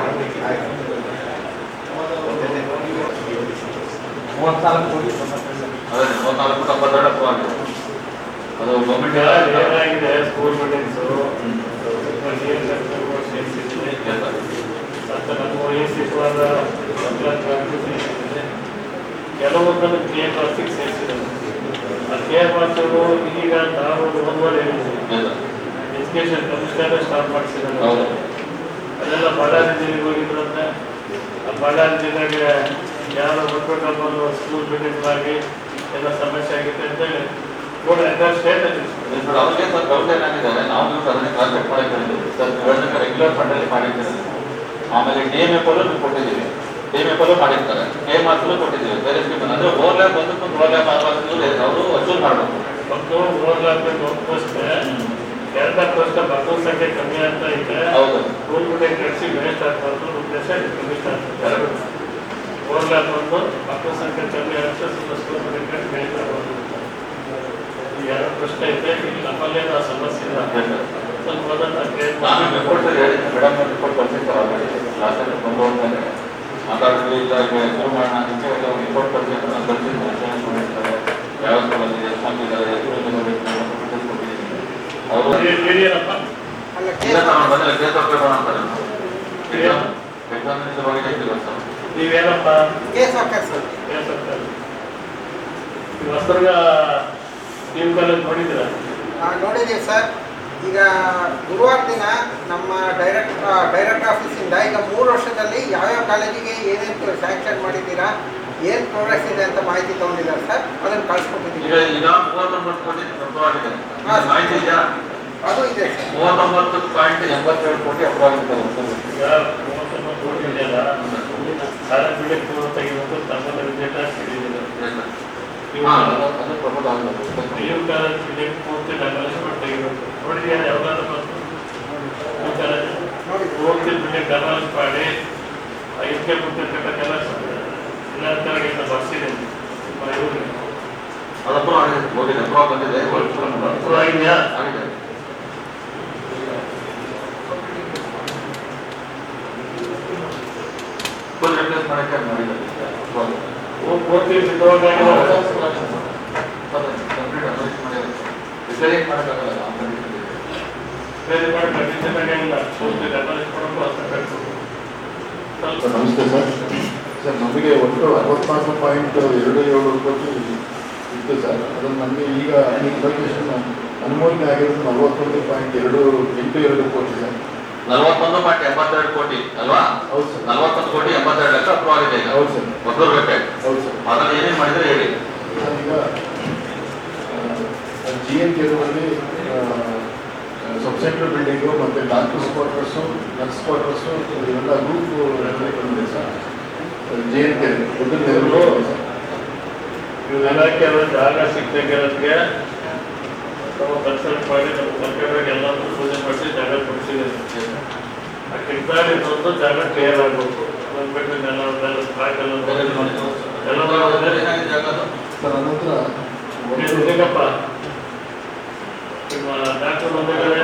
ಸಾಲ ಕೋಟಿ. ಅದೇ ಮೂವತ್ನಾಲ್ಕು ತೊಂಬತ್ತೆರಡು ಅಪ್ರೂವ್ ಆಗಿದೆ. ಅದು ಗೌರ್ಮೆಂಟ್ ಏನಾಗಿದೆ? ಸ್ಕೂಲ್ ಬಿಲ್ಡಿಂಗ್ಸು ಸೇರಿಸಿದ್ದೀನಿ Yes, sir. ಮತ್ತು ನಮ್ಮ ಎ ಸಿ ಪುರದ ಸೇರಿಸಿದ್ದೀನಿ ಕೆಲವೊಂದನ್ನು ಕೆ ಎಂ ಆರ್ಸಿಗೆ ಸೇರಿಸಿದ್ದಾರೆ ಆ ಕೆ ಎಂ ಆರ್ಸಿಗಳು ಈಗ ನಾವು ಒಂದುವರೆ sir. ಎಜುಕೇಶನ್ ಕಮಿಷನರ್ ಸ್ಟಾರ್ಟ್ ಮಾಡಿಸಿದ್ದಾರೆ. ಹೌದು. ಅದೆಲ್ಲ ಬಳ್ಳಾರಿ ಜಿಲ್ಲೆಗೆ ಹೋಗಿದ್ರಂತೆ ಆ ಬಳ್ಳಾರಿ ಜಿಲ್ಲೆಗೆ ಯಾವ ಒಟ್ಟು ಸ್ಕೂಲ್ ಬಿಲ್ಡಿಂಗ್ ಆಗಿ ಎಲ್ಲ ಸಮಸ್ಯೆ ಆಗಿದೆ ಅಂತೇಳಿ ಕೂಡ ಎಂಟರ್ ಸ್ಟೇಟ್ Yes, sir. ಅವ್ರಿಗೆ ಸ್ವಲ್ಪ ಡೌಟ್ ಏನಾಗಿದೆ? ನಾವು ನೀವು ಅದನ್ನೇ ಮಾಡಕ್ಕೆ ಸರ್ ರೆಗ್ಯುಲರ್ ಫಂಡಲ್ಲಿ ಮಾಡಿದ್ದೇವೆ ಆಮೇಲೆ ಡಿ ಎಂ ಎಫ್ ಅಲ್ಲೂ ನೀವು ಕೊಟ್ಟಿದ್ದೀವಿ ಡಿ ಎಂ ಎಫ್ ಅಲ್ಲೂ ಮಾಡಿರ್ತಾರೆ. ಕೆ ಎಂ ಆರ್ಸಲ್ಲೂ ಕೊಟ್ಟಿದ್ದೀವಿ. ಬೇರೆ ಸ್ಕೀಮ್ ಅಂದ್ರೆ ಓವರ್ ಓವರ್ಲ್ಯಾಪ್ ಆಗಬಾರ್ದು ಅವರು ವಸೂಲ್ ಮಾಡಬೇಕು ಮತ್ತು ಓವರ್ಲಾಪಿಂಗ್ ಮಕ್ಕಳ ಸಂಖ್ಯೆ ಕಮ್ಮಿ ಆಗ್ತಾ ಇದೆ. ಹೌದು. ಸ್ಕೂಲ್ ಬಿಲ್ಡಿಂಗ್ ಕಳಿಸಿ ವೇಸ್ಟ್ ಆಗ್ಬಾರ್ದು ಉದ್ದೇಶ ಕಮ್ಮಿ ಆಗ್ತದೆ ಓವರ್ಲಾಪ್ ಒಂದು ಮಕ್ಕಳ ಸಂಖ್ಯೆ ಕಮ್ಮಿ ಆಗ್ತದೆ ಸ್ವಲ್ಪ ಸ್ಕೂಲ್ ಬಿಲ್ಡಿಂಗ್ ಕಳಿಸಿ ವೇಸ್ಟ್ ಆಗ್ಬಾರ್ದು ಈ ಎರಡು ಪ್ರಶ್ನೆ ಇದೆ ಇಲ್ಲಿ ನಮ್ಮಲ್ಲೇನು ಆ ಸಮಸ್ಯೆ ಇಲ್ಲ. ಸ್ವಲ್ಪ ಮೇಡಮ್ ರಿಪೋರ್ಟ್ ಲಾಸ್ಟ್ ಟೈಮ್ ಬಂದು ಹೋದ್ಮೇಲೆ ಮಾತಾಡಿದ್ವಿ ಇಲ್ಲ ಶುರು ಮಾಡೋಣ ಎಲ್ಲ ರಿಪೋರ್ಟ್ ಅಂತ ನಾನು ಕಳಿಸಿದ್ದು ಇನ್ಶೂರೆನ್ಸ್ ಮಾಡಿರ್ತಾರೆ ಯಾವ ಸ್ಕೂಲಲ್ಲಿ ಎಷ್ಟು ಹಾಕಿದ್ದಾರೆ ಎಷ್ಟು ಕೊಟ್ಟಿದ್ದೀನಿ ಅಲ್ಲ ಇಲ್ಲ ಕೇಸ್ ಅಂತಾರೆ ಎಕ್ಸಾಮಿನೇಷನ್ ಬಗ್ಗೆ ಹೇಳ್ತಿಲ್ಲ ಸರ್. ನೀವೇನಪ್ಪ? Case sir. ಹೊಸದುರ್ಗ ನೀವು ಕಾಲೇಜ್ ನೋಡಿದ್ದೀರಾ? ನೋಡಿದ್ದೀವಿ ಸರ್. ಈಗ ಗುರುವಾರ ದಿನ ನಮ್ಮ ಡೈರೆಕ್ಟ್ ಡೈರೆಕ್ಟ್ ಆಫೀಸಿಂದ ಈಗ ಮೂರು ವರ್ಷದಲ್ಲಿ ಯಾವ್ಯಾವ ಕಾಲೇಜಿಗೆ ಏನೇನು ಸ್ಯಾಂಕ್ಷನ್ ಮಾಡಿದ್ದೀರಾ ಏನು ಪ್ರೋಗ್ರೆಸ್ ಇದೆ ಅಂತ ಮಾಹಿತಿ ತಗೊಂಡಿದ್ದಾರೆ ಸರ್. ಅದನ್ನು ಈಗ ಕಳಿಸ್ಕೊಟ್ಟಿದ್ದೀವಿ ಅದು ಇದೆ. ಮೂವತ್ತೊಂಬತ್ತು ಪಾಯಿಂಟ್ ಎಂಬತ್ತೇಳು ಕೋಟಿ ಅಪ್ರೂವ್ ಆಗಿದ್ದಾರೆ ಹೊಸದು. ಈಗ ಮೂವತ್ತೊಂಬತ್ತು ಕೋಟಿ ಇದೆಯಲ್ಲ ಸಾಲ ಬಿಡಕ್ಕೆ ಪೂರ್ವ ತೆಗಿಬೇಕು ತಮ್ಮದ ವಿದ್ಯಾಟ ಹಿಡಿದಿದೆ ಹಾ, ಅದು ಅದು ಪ್ರಮೋದ್ ಆಗ್ಬೋದು. ನೀವು ಕಾಲೇಜ್ ಬಿಡಕ್ಕೆ ಪೂರ್ತಿ ಡೆವಲಪ್ಮೆಂಟ್ ತೆಗಿಬೇಕು ನೋಡಿದ್ಯಾ ಯಾವ್ದಾದ್ರು ಬಂತು ನೀವು ಕಾಲೇಜ್ ನೋಡಿ ಪೂರ್ತಿ ಬಿಲ್ಡಿಂಗ್ ಡೆವಲಪ್ ಮಾಡಿ ಇದಕ್ಕೆ ಮುಂತಿರ್ತಕ್ಕ ಕೆಲಸ ಇಲ್ಲ ಅಂತ ಹೇಳಿ ಬರ್ಸಿದೆ ಇವ್ರಿಗೆ ಅದು ಅಪ್ರೂವ್ ಆಗಿದೆ ಹೋಗಿದೆ ಅಪ್ರೂವ್ ಬಂದಿದೆ ಅಪ್ರೂವ್ ಆಗಿದೆಯಾ ಆಗಿದೆ ಫುಲ್ ಮಾಡಕ್ಕೆ ಮಾಡಿದ್ದಾರೆ. ಕಂಪ್ಲೀಟ್ ಅನಲೈಸ್ ಮಾಡಿದ್ದಾರೆ ರಿಪೇರಿಂಗ್ ಮಾಡೋಕ್ಕಾಗಲ್ಲ ಆ ಕಂಡೀಷನ್ ನಮಸ್ತೆ ಸರ್ ಸರ್ ನಮಗೆ ಒಟ್ಟು ಅರವತ್ನಾಲ್ಕು ಪಾಯಿಂಟ್ ಎರಡು ಏಳು ಕೋಟಿ ಇತ್ತು ಸರ್ ಅದನ್ನು ನಮಗೆ ಈಗ ಅನುಮೋದನೆ ಆಗಿರೋದು ನಲವತ್ತೊಂದು ಪಾಯಿಂಟ್ ಎರಡು ಎಂಟು ಎರಡು ಕೋಟಿ ಸರ್ ನಲವತ್ತೊಂದು ಪಾಯಿಂಟ್ ಎಂಬತ್ತೆರಡು ಕೋಟಿ ಅಲ್ವಾ? ಹೌದು ಸರ್. ನಲವತ್ತೊಂದು ಕೋಟಿ ಎಂಬತ್ತೆರಡು ಲಕ್ಷ ಅಪ್ರೂವ್ ಆಗಿದೆ ಈಗ. ಹೌದು ಸರ್. ಮೊದಲು ಬೇಕಾಗಿ ಹೌದು ಸರ್. ಅದರಲ್ಲಿ ಏನೇನು ಮಾಡಿದ್ರೆ ಹೇಳಿ. ಜಿ ಎನ್ ಕೆರುವಲ್ಲಿ ಸಬ್ಸೆಂಟ್ರಲ್ ಬಿಲ್ಡಿಂಗು ಮತ್ತು ಡಾಕ್ಟರ್ಸ್ ಕ್ವಾರ್ಟರ್ಸು ನರ್ಸ್ ಕ್ವಾರ್ಟರ್ಸು ಇವೆಲ್ಲ ರೂಪ್ ಬಂದಿದೆ ಸರ್. ಜಿ ಎನ್ ಕೆ ದೊಡ್ಡ ಲೆವೆಲ್ ಸರ್ ಇವೆಲ್ಲ ಕೆಲವು ಜಾಗ ಸಿಗ್ತಕ್ಕಿರೋದಕ್ಕೆ ನಾವು ಮಾಡಿ ನಮ್ಮ ಸರ್ಕಾರದಾಗ ಎಲ್ಲರೂ ಪೂಜೆ ಮಾಡಿಸಿ ಜಾಗ ಕೊಡಿಸಿದ್ದೀವಿ ಆ ಕಿತ್ತಾಡಿ ಇರೋದು ಜಾಗ ಕ್ಲಿಯರ್ ಆಗಬೇಕು. ಬಂದ್ಬಿಟ್ಟು ಎಲ್ಲ ನಿಮ್ಮ ಡಾಕ್ಟರ್ ಬಂದಿದ್ದಾರೆ?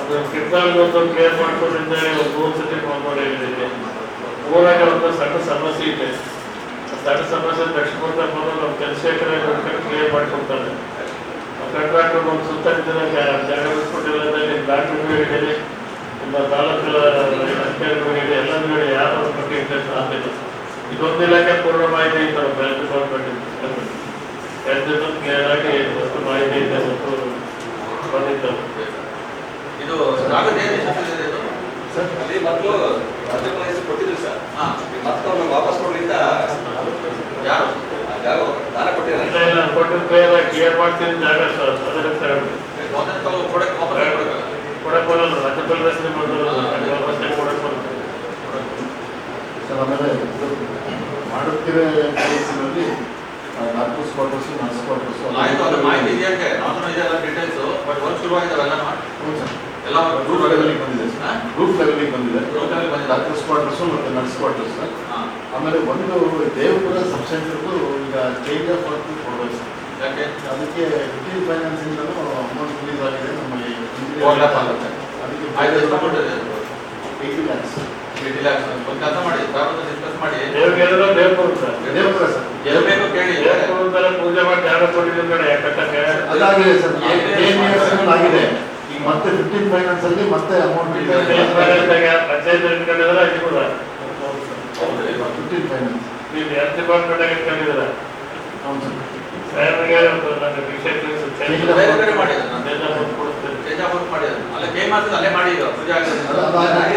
ಅದು ಕಿತ್ತಾಡಿ ಒಂದು ಕ್ಲಿಯರ್ ಮಾಡ್ಕೊಂಡಿದ್ದ ಒಂದು ಮೂರು ಸತಿ ಫೋನ್ ಮಾಡಿ ಊರಾಗ ಒಂದು ಸಣ್ಣ ಸಮಸ್ಯೆ ಇದೆ. ಸಣ್ಣ ಸಮಸ್ಯೆ ತಕ್ಷಣ ಬಂದು ನಮ್ಮ ಕೆಲಸೇಕರ ಕ್ಲಿಯರ್ ಮಾಡ್ಕೊಡ್ತಾರೆ ಕಂಟ್ರಾಕ್ಟರ್ ಒಂದು ಸುತ್ತ ನಿಂತಿದ್ದಾಗ ಜಾಗ ಬಿಟ್ಕೊಟ್ಟಿಲ್ಲ ನಿಮ್ಮ ಡಾಕ್ಟರ್ಗೂ ಹೇಳಿದೆ ನಿಮ್ಮ ತಾಲೂಕಿನ ಅಧಿಕಾರಿಗಳು ಹೇಳಿ ಎಲ್ಲರೂ ಹೇಳಿ ಯಾರು ಬಗ್ಗೆ ಇಂಟ್ರೆಸ್ಟ್ ಆಗ್ತಿಲ್ಲ. ಇದೊಂದು ಇಲಾಖೆ ಪೂರ್ಣ ಮಾಹಿತಿ ಇತ್ತು ಹೆಲ್ತ್ ಡಿಪಾರ್ಟ್ಮೆಂಟ್ ಹೆಲ್ತ್ ಕ್ಲಿಯರ್ ಆಗಿ ಮಾಹಿತಿ ಇದೆ ಮತ್ತು ಬಂದಿತ್ತು ಇದು? ಸರ್ ಅಲ್ಲಿ ಮೊದಲು ಅದಕ್ಕೆ ಕೊಟ್ಟಿದ್ರು ಸರ್. ಹಾಂ. ಮತ್ತೆ ಅವ್ನು ವಾಪಸ್ ಕೊಡ್ಲಿಂದ ಯಾರು? ದಾನ ಇಲ್ಲ ಕೊಟ್ಟಿದ್ದು ಕ್ಲಿಯರ್ ಮಾಡ್ತೀನಿ ಜಾಗ ಕೊಡಕ್ಕೆ ಬರಲ್ಲ. ರಾಜ್ಯಪಾಲ ರಚನೆ ಮಾಡೋದು ವಾಪಸ್ ಕೊಡಕ್ಕೆ ಬರಲ್ಲ. ಸರ್ ಆಮೇಲೆ ಮಾಡುತ್ತಿರೋ ಕೇಸಿನಲ್ಲಿ ಡಾಕ್ಟರ್ಸ್ ಕ್ವಾರ್ಟರ್ಸು ನರ್ಸ್ ಕ್ವಾರ್ಟರ್ಸು ಆಯ್ತು ಅದು ಮಾಹಿತಿ ಇದೆಯಂತೆ ನಾನು ಇದೆಲ್ಲ ಡೀಟೇಲ್ಸು ಬಟ್ ಒಂದು ಶುರುವಾಗಿದ್ದಾವೆಲ್ಲ ಹ್ಞೂ ಸರ್. ಎಲ್ಲ ಗ್ರೂಪ್ ಲೆವೆಲ್ಗೆ ಬಂದಿದೆ ಹಾ? ಗ್ರೂಪ್ ಲೆವೆಲ್ಗೆ ಬಂದಿದೆ. ಬಂದಿದೆ. ಡಾಕ್ಟರ್ಸ್ ಕ್ವಾರ್ಟರ್ಸು ಮತ್ತು ನರ್ಸ್ ಕ್ವಾರ್ಟರ್ಸ್ ಸರ್. ಆಮೇಲೆ ಒಂದು ದೇವಪುರ ಸಬ್ ಸೆಂಟರ್ದು ಈಗ ಚೇಂಜ್ ಆಫ್ ವರ್ಕ್ ಕೊಡಬೇಕು ಸರ್ ಯಾಕೆ? ಅದಕ್ಕೆ ಫಿಫ್ಟೀನ್ ಫೈನಾನ್ಸಿಂದಲೂ ಅಮೌಂಟ್ ರಿಲೀಸ್ ಆಗಿದೆ ನಮ್ಮಲ್ಲಿ. Overlap ಆಗುತ್ತೆ. ಅದಕ್ಕೆ ಆಯ್ತು ಎಷ್ಟು ಇದೆ? ಏಯ್ಟಿ ಲ್ಯಾಕ್ಸ್ ಏಯ್ಟಿ ಲ್ಯಾಕ್ಸ್ ಒಂದು ಕೆಲಸ ಮಾಡಿ ಡಿಸ್ಕಸ್ ಮಾಡಿ. ದೇವ್ರು ದೇವಪುರ ಸರ್. ಎಲ್ಲಿ ಬೇಕು ಕೇಳಿ. ದೇವ್ರ ಪೂಜೆ ಮಾಡಿ ಯಾರೋ ಕಟ್ಟಕ್ಕೆ. ಅದಾಗಿದೆ ಸರ್. ಆಗಿದೆ. ಮತ್ತೆ ಫಿಫ್ಟೀನ್ ಫೈನಾನ್ಸ್ ಅಲ್ಲಿ ಮತ್ತೆ ಅಮೌಂಟ್ ಫಿಫ್ಟೀನ್ ಫೈನಾನ್ಸ್ ನೀವು ಹೆಲ್ತ್ ಡಿಪಾರ್ಟ್ಮೆಂಟ್ ಇಟ್ಕೊಂಡಿದ್ದೀರ ಹೌದು ಸರ್ ಸಾಹೇಬ್ರಿಗೆ ನನ್ನ ವಿಷಯ ಅದು- ಅದು- ಆಗಿ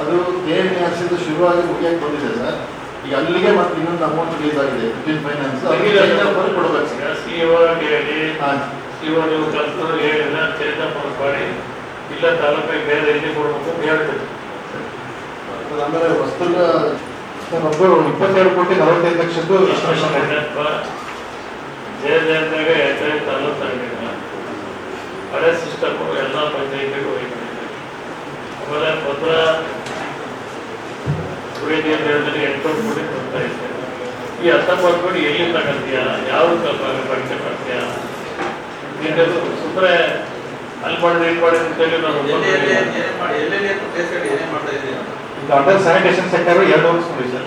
ಅದು ಕೆ ಎಂ ಎಸ್ ಶುರುವಾಗಿ ಮುಗಿಯಕ್ಕೆ ಬಂದಿದೆ ಸರ್ ಈಗ ಅಲ್ಲಿಗೆ ಮತ್ತೆ ಇನ್ನೊಂದು ಅಮೌಂಟ್ ರಿಲೀಸ್ ಆಗಿದೆ ಫಿಫ್ಟೀನ್ ಫೈನಾನ್ಸ್ ಕೊಡ್ಬೇಕು ಹೇಳಿ ಸಿಇಒ ನೀವು ಕಲ್ತು ಹೇಳಿಲ್ಲ ಚೇಂಜ್ ಆಫ್ ಮಾಡಿ. ಇಲ್ಲ ತಾಲೂಕಿಗೆ ಬೇರೆ ಎಲ್ಲಿ ಕೊಡ್ಬೇಕು ಅಂತ ಹೇಳ್ತೀವಿ ಆಮೇಲೆ ವಸ್ತುನ ಒಬ್ಬರು ಇಪ್ಪತ್ತೆರಡು ಕೋಟಿ ನಲವತ್ತೈದು ಲಕ್ಷದ್ದು ಹೆಚ್ಚಾಗಿ ತಾಲೂಕು ಆಗಿಲ್ಲ. ಹಳೆ ಸಿಸ್ಟಮ್ ಎಲ್ಲ ಪಂಚಾಯತಿಗೂ ಹೋಗ್ತದೆ ಆಮೇಲೆ ಭದ್ರ ನೀರಿನಲ್ಲಿ ಎಂಟುನೂರು ಕೋಟಿ ಕೊಡ್ತಾ ಇದ್ದಾರೆ. ಈ ಅರ್ಥ ಮಾಡ್ಕೊಂಡು ಎಲ್ಲಿಂದ ತಗೊಳ್ತೀಯ ಯಾವ ಬಳಕೆ ಮಾಡ್ತೀಯ ನೀನು ಸುಮ್ಮನೆ ಅಲ್ಲಿ ಮಾಡಿದ್ರೆ ಇಲ್ಲಿ ಮಾಡಿದ್ರೆ ಅಂತೇಳಿ ನಾನು ಮಾಡಿ? ಅಂತ ಅಂಡರ್ ಸ್ಯಾನಿಟೇಷನ್ ಸೆಕ್ಟರ್ ಎರಡು ಯೂನಿಟ್ಸ್ ನೋಡಿ ಸರ್.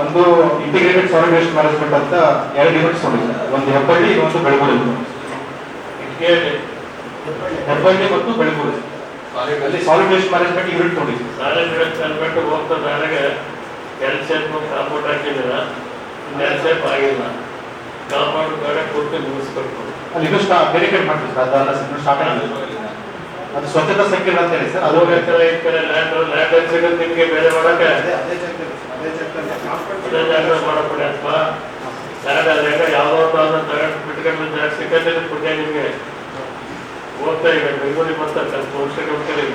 ಒಂದು ಇಂಟಿಗ್ರೇಟೆಡ್ ಸಾಲಿಡ್ ವೇಸ್ಟ್ ಮ್ಯಾನೇಜ್ಮೆಂಟ್ ಅಂತ ಎರಡು ಯೂನಿಟ್ಸ್ ನೋಡಿ ಸರ್. ಒಂದು ಹೆಬ್ಬಳ್ಳಿ ಒಂದು ಬೆಳಗುಳಿ ಹೆಬ್ಬಳ್ಳಿ ಮತ್ತು ಬೆಳಗುಳಿ ಅಲ್ಲಿ ಸಾಲಿಡ್ ವೇಸ್ಟ್ ಮ್ಯಾನೇಜ್ಮೆಂಟ್ ಯೂನಿಟ್ ನೋಡಿ ಸರ್ ನಾಳೆ ಗಿಡಕ್ಕೆ ಹೋಗ್ತಾ ನನಗೆ ಎಲ್ ಶೇಪ್ ಕಾಂಪೌಂಡ್ ಹಾಕಿದ್ದೀರ? ಎಲ್ ಶೇಪ್ ಆಗಿಲ್ಲ. ಕಾಂಪೌಂಡ್ ಬೇರೆ ಪೂರ್ತಿ ಮುಗಿಸ್ಬೇಕು. ಅಲ್ಲಿ ಇನ್ನೂ ಸ್ಟಾ ಡೆಡಿಕೇಟ್ ಮಾಡ್ತೀವಿ ಇನ್ನೂ ಸ್ಟಾರ್ಟ್ ಆಗಿದೆ. ಅದು ಸ್ವಚ್ಛತಾ ಸಂಕೀರ್ಣ ಅಂತ ಹೇಳಿ ಸರ್ ಅದು ಅದು ಎಕರೆ ಈ ಕಡೆ ಲ್ಯಾಂಡ್ ಲ್ಯಾಂಡ್ ಸಿಗೋದು ನಿಮಗೆ ಬೇರೆ ಮಾಡೋಕೆ ಅದೇ ಅದೇ ಅದೇ ಅದೇ ಜಾಗ ಮಾಡಬೇಡಿ ಅಥವಾ ಲ್ಯಾಂಡ್ ಅದಾಗ ಯಾವುದೋ ಒಂದು ಅದನ್ನ ತಗೊಂಡು ಬಿಟ್ಕೊಂಡು ಜಾಗ ಸಿಕ್ಕತ್ತೆ ಪುಣ್ಯ ನಿಮಗೆ. ಹೋಗ್ತಾ ಇದ್ದಾರೆ ಬೆಂಗಳೂರಿಗೆ ಬರ್ತಾರೆ ಸರ್ ವರ್ಷಕ್ಕೆ ಹೋಗ್ತಾರೆ ಈಗ.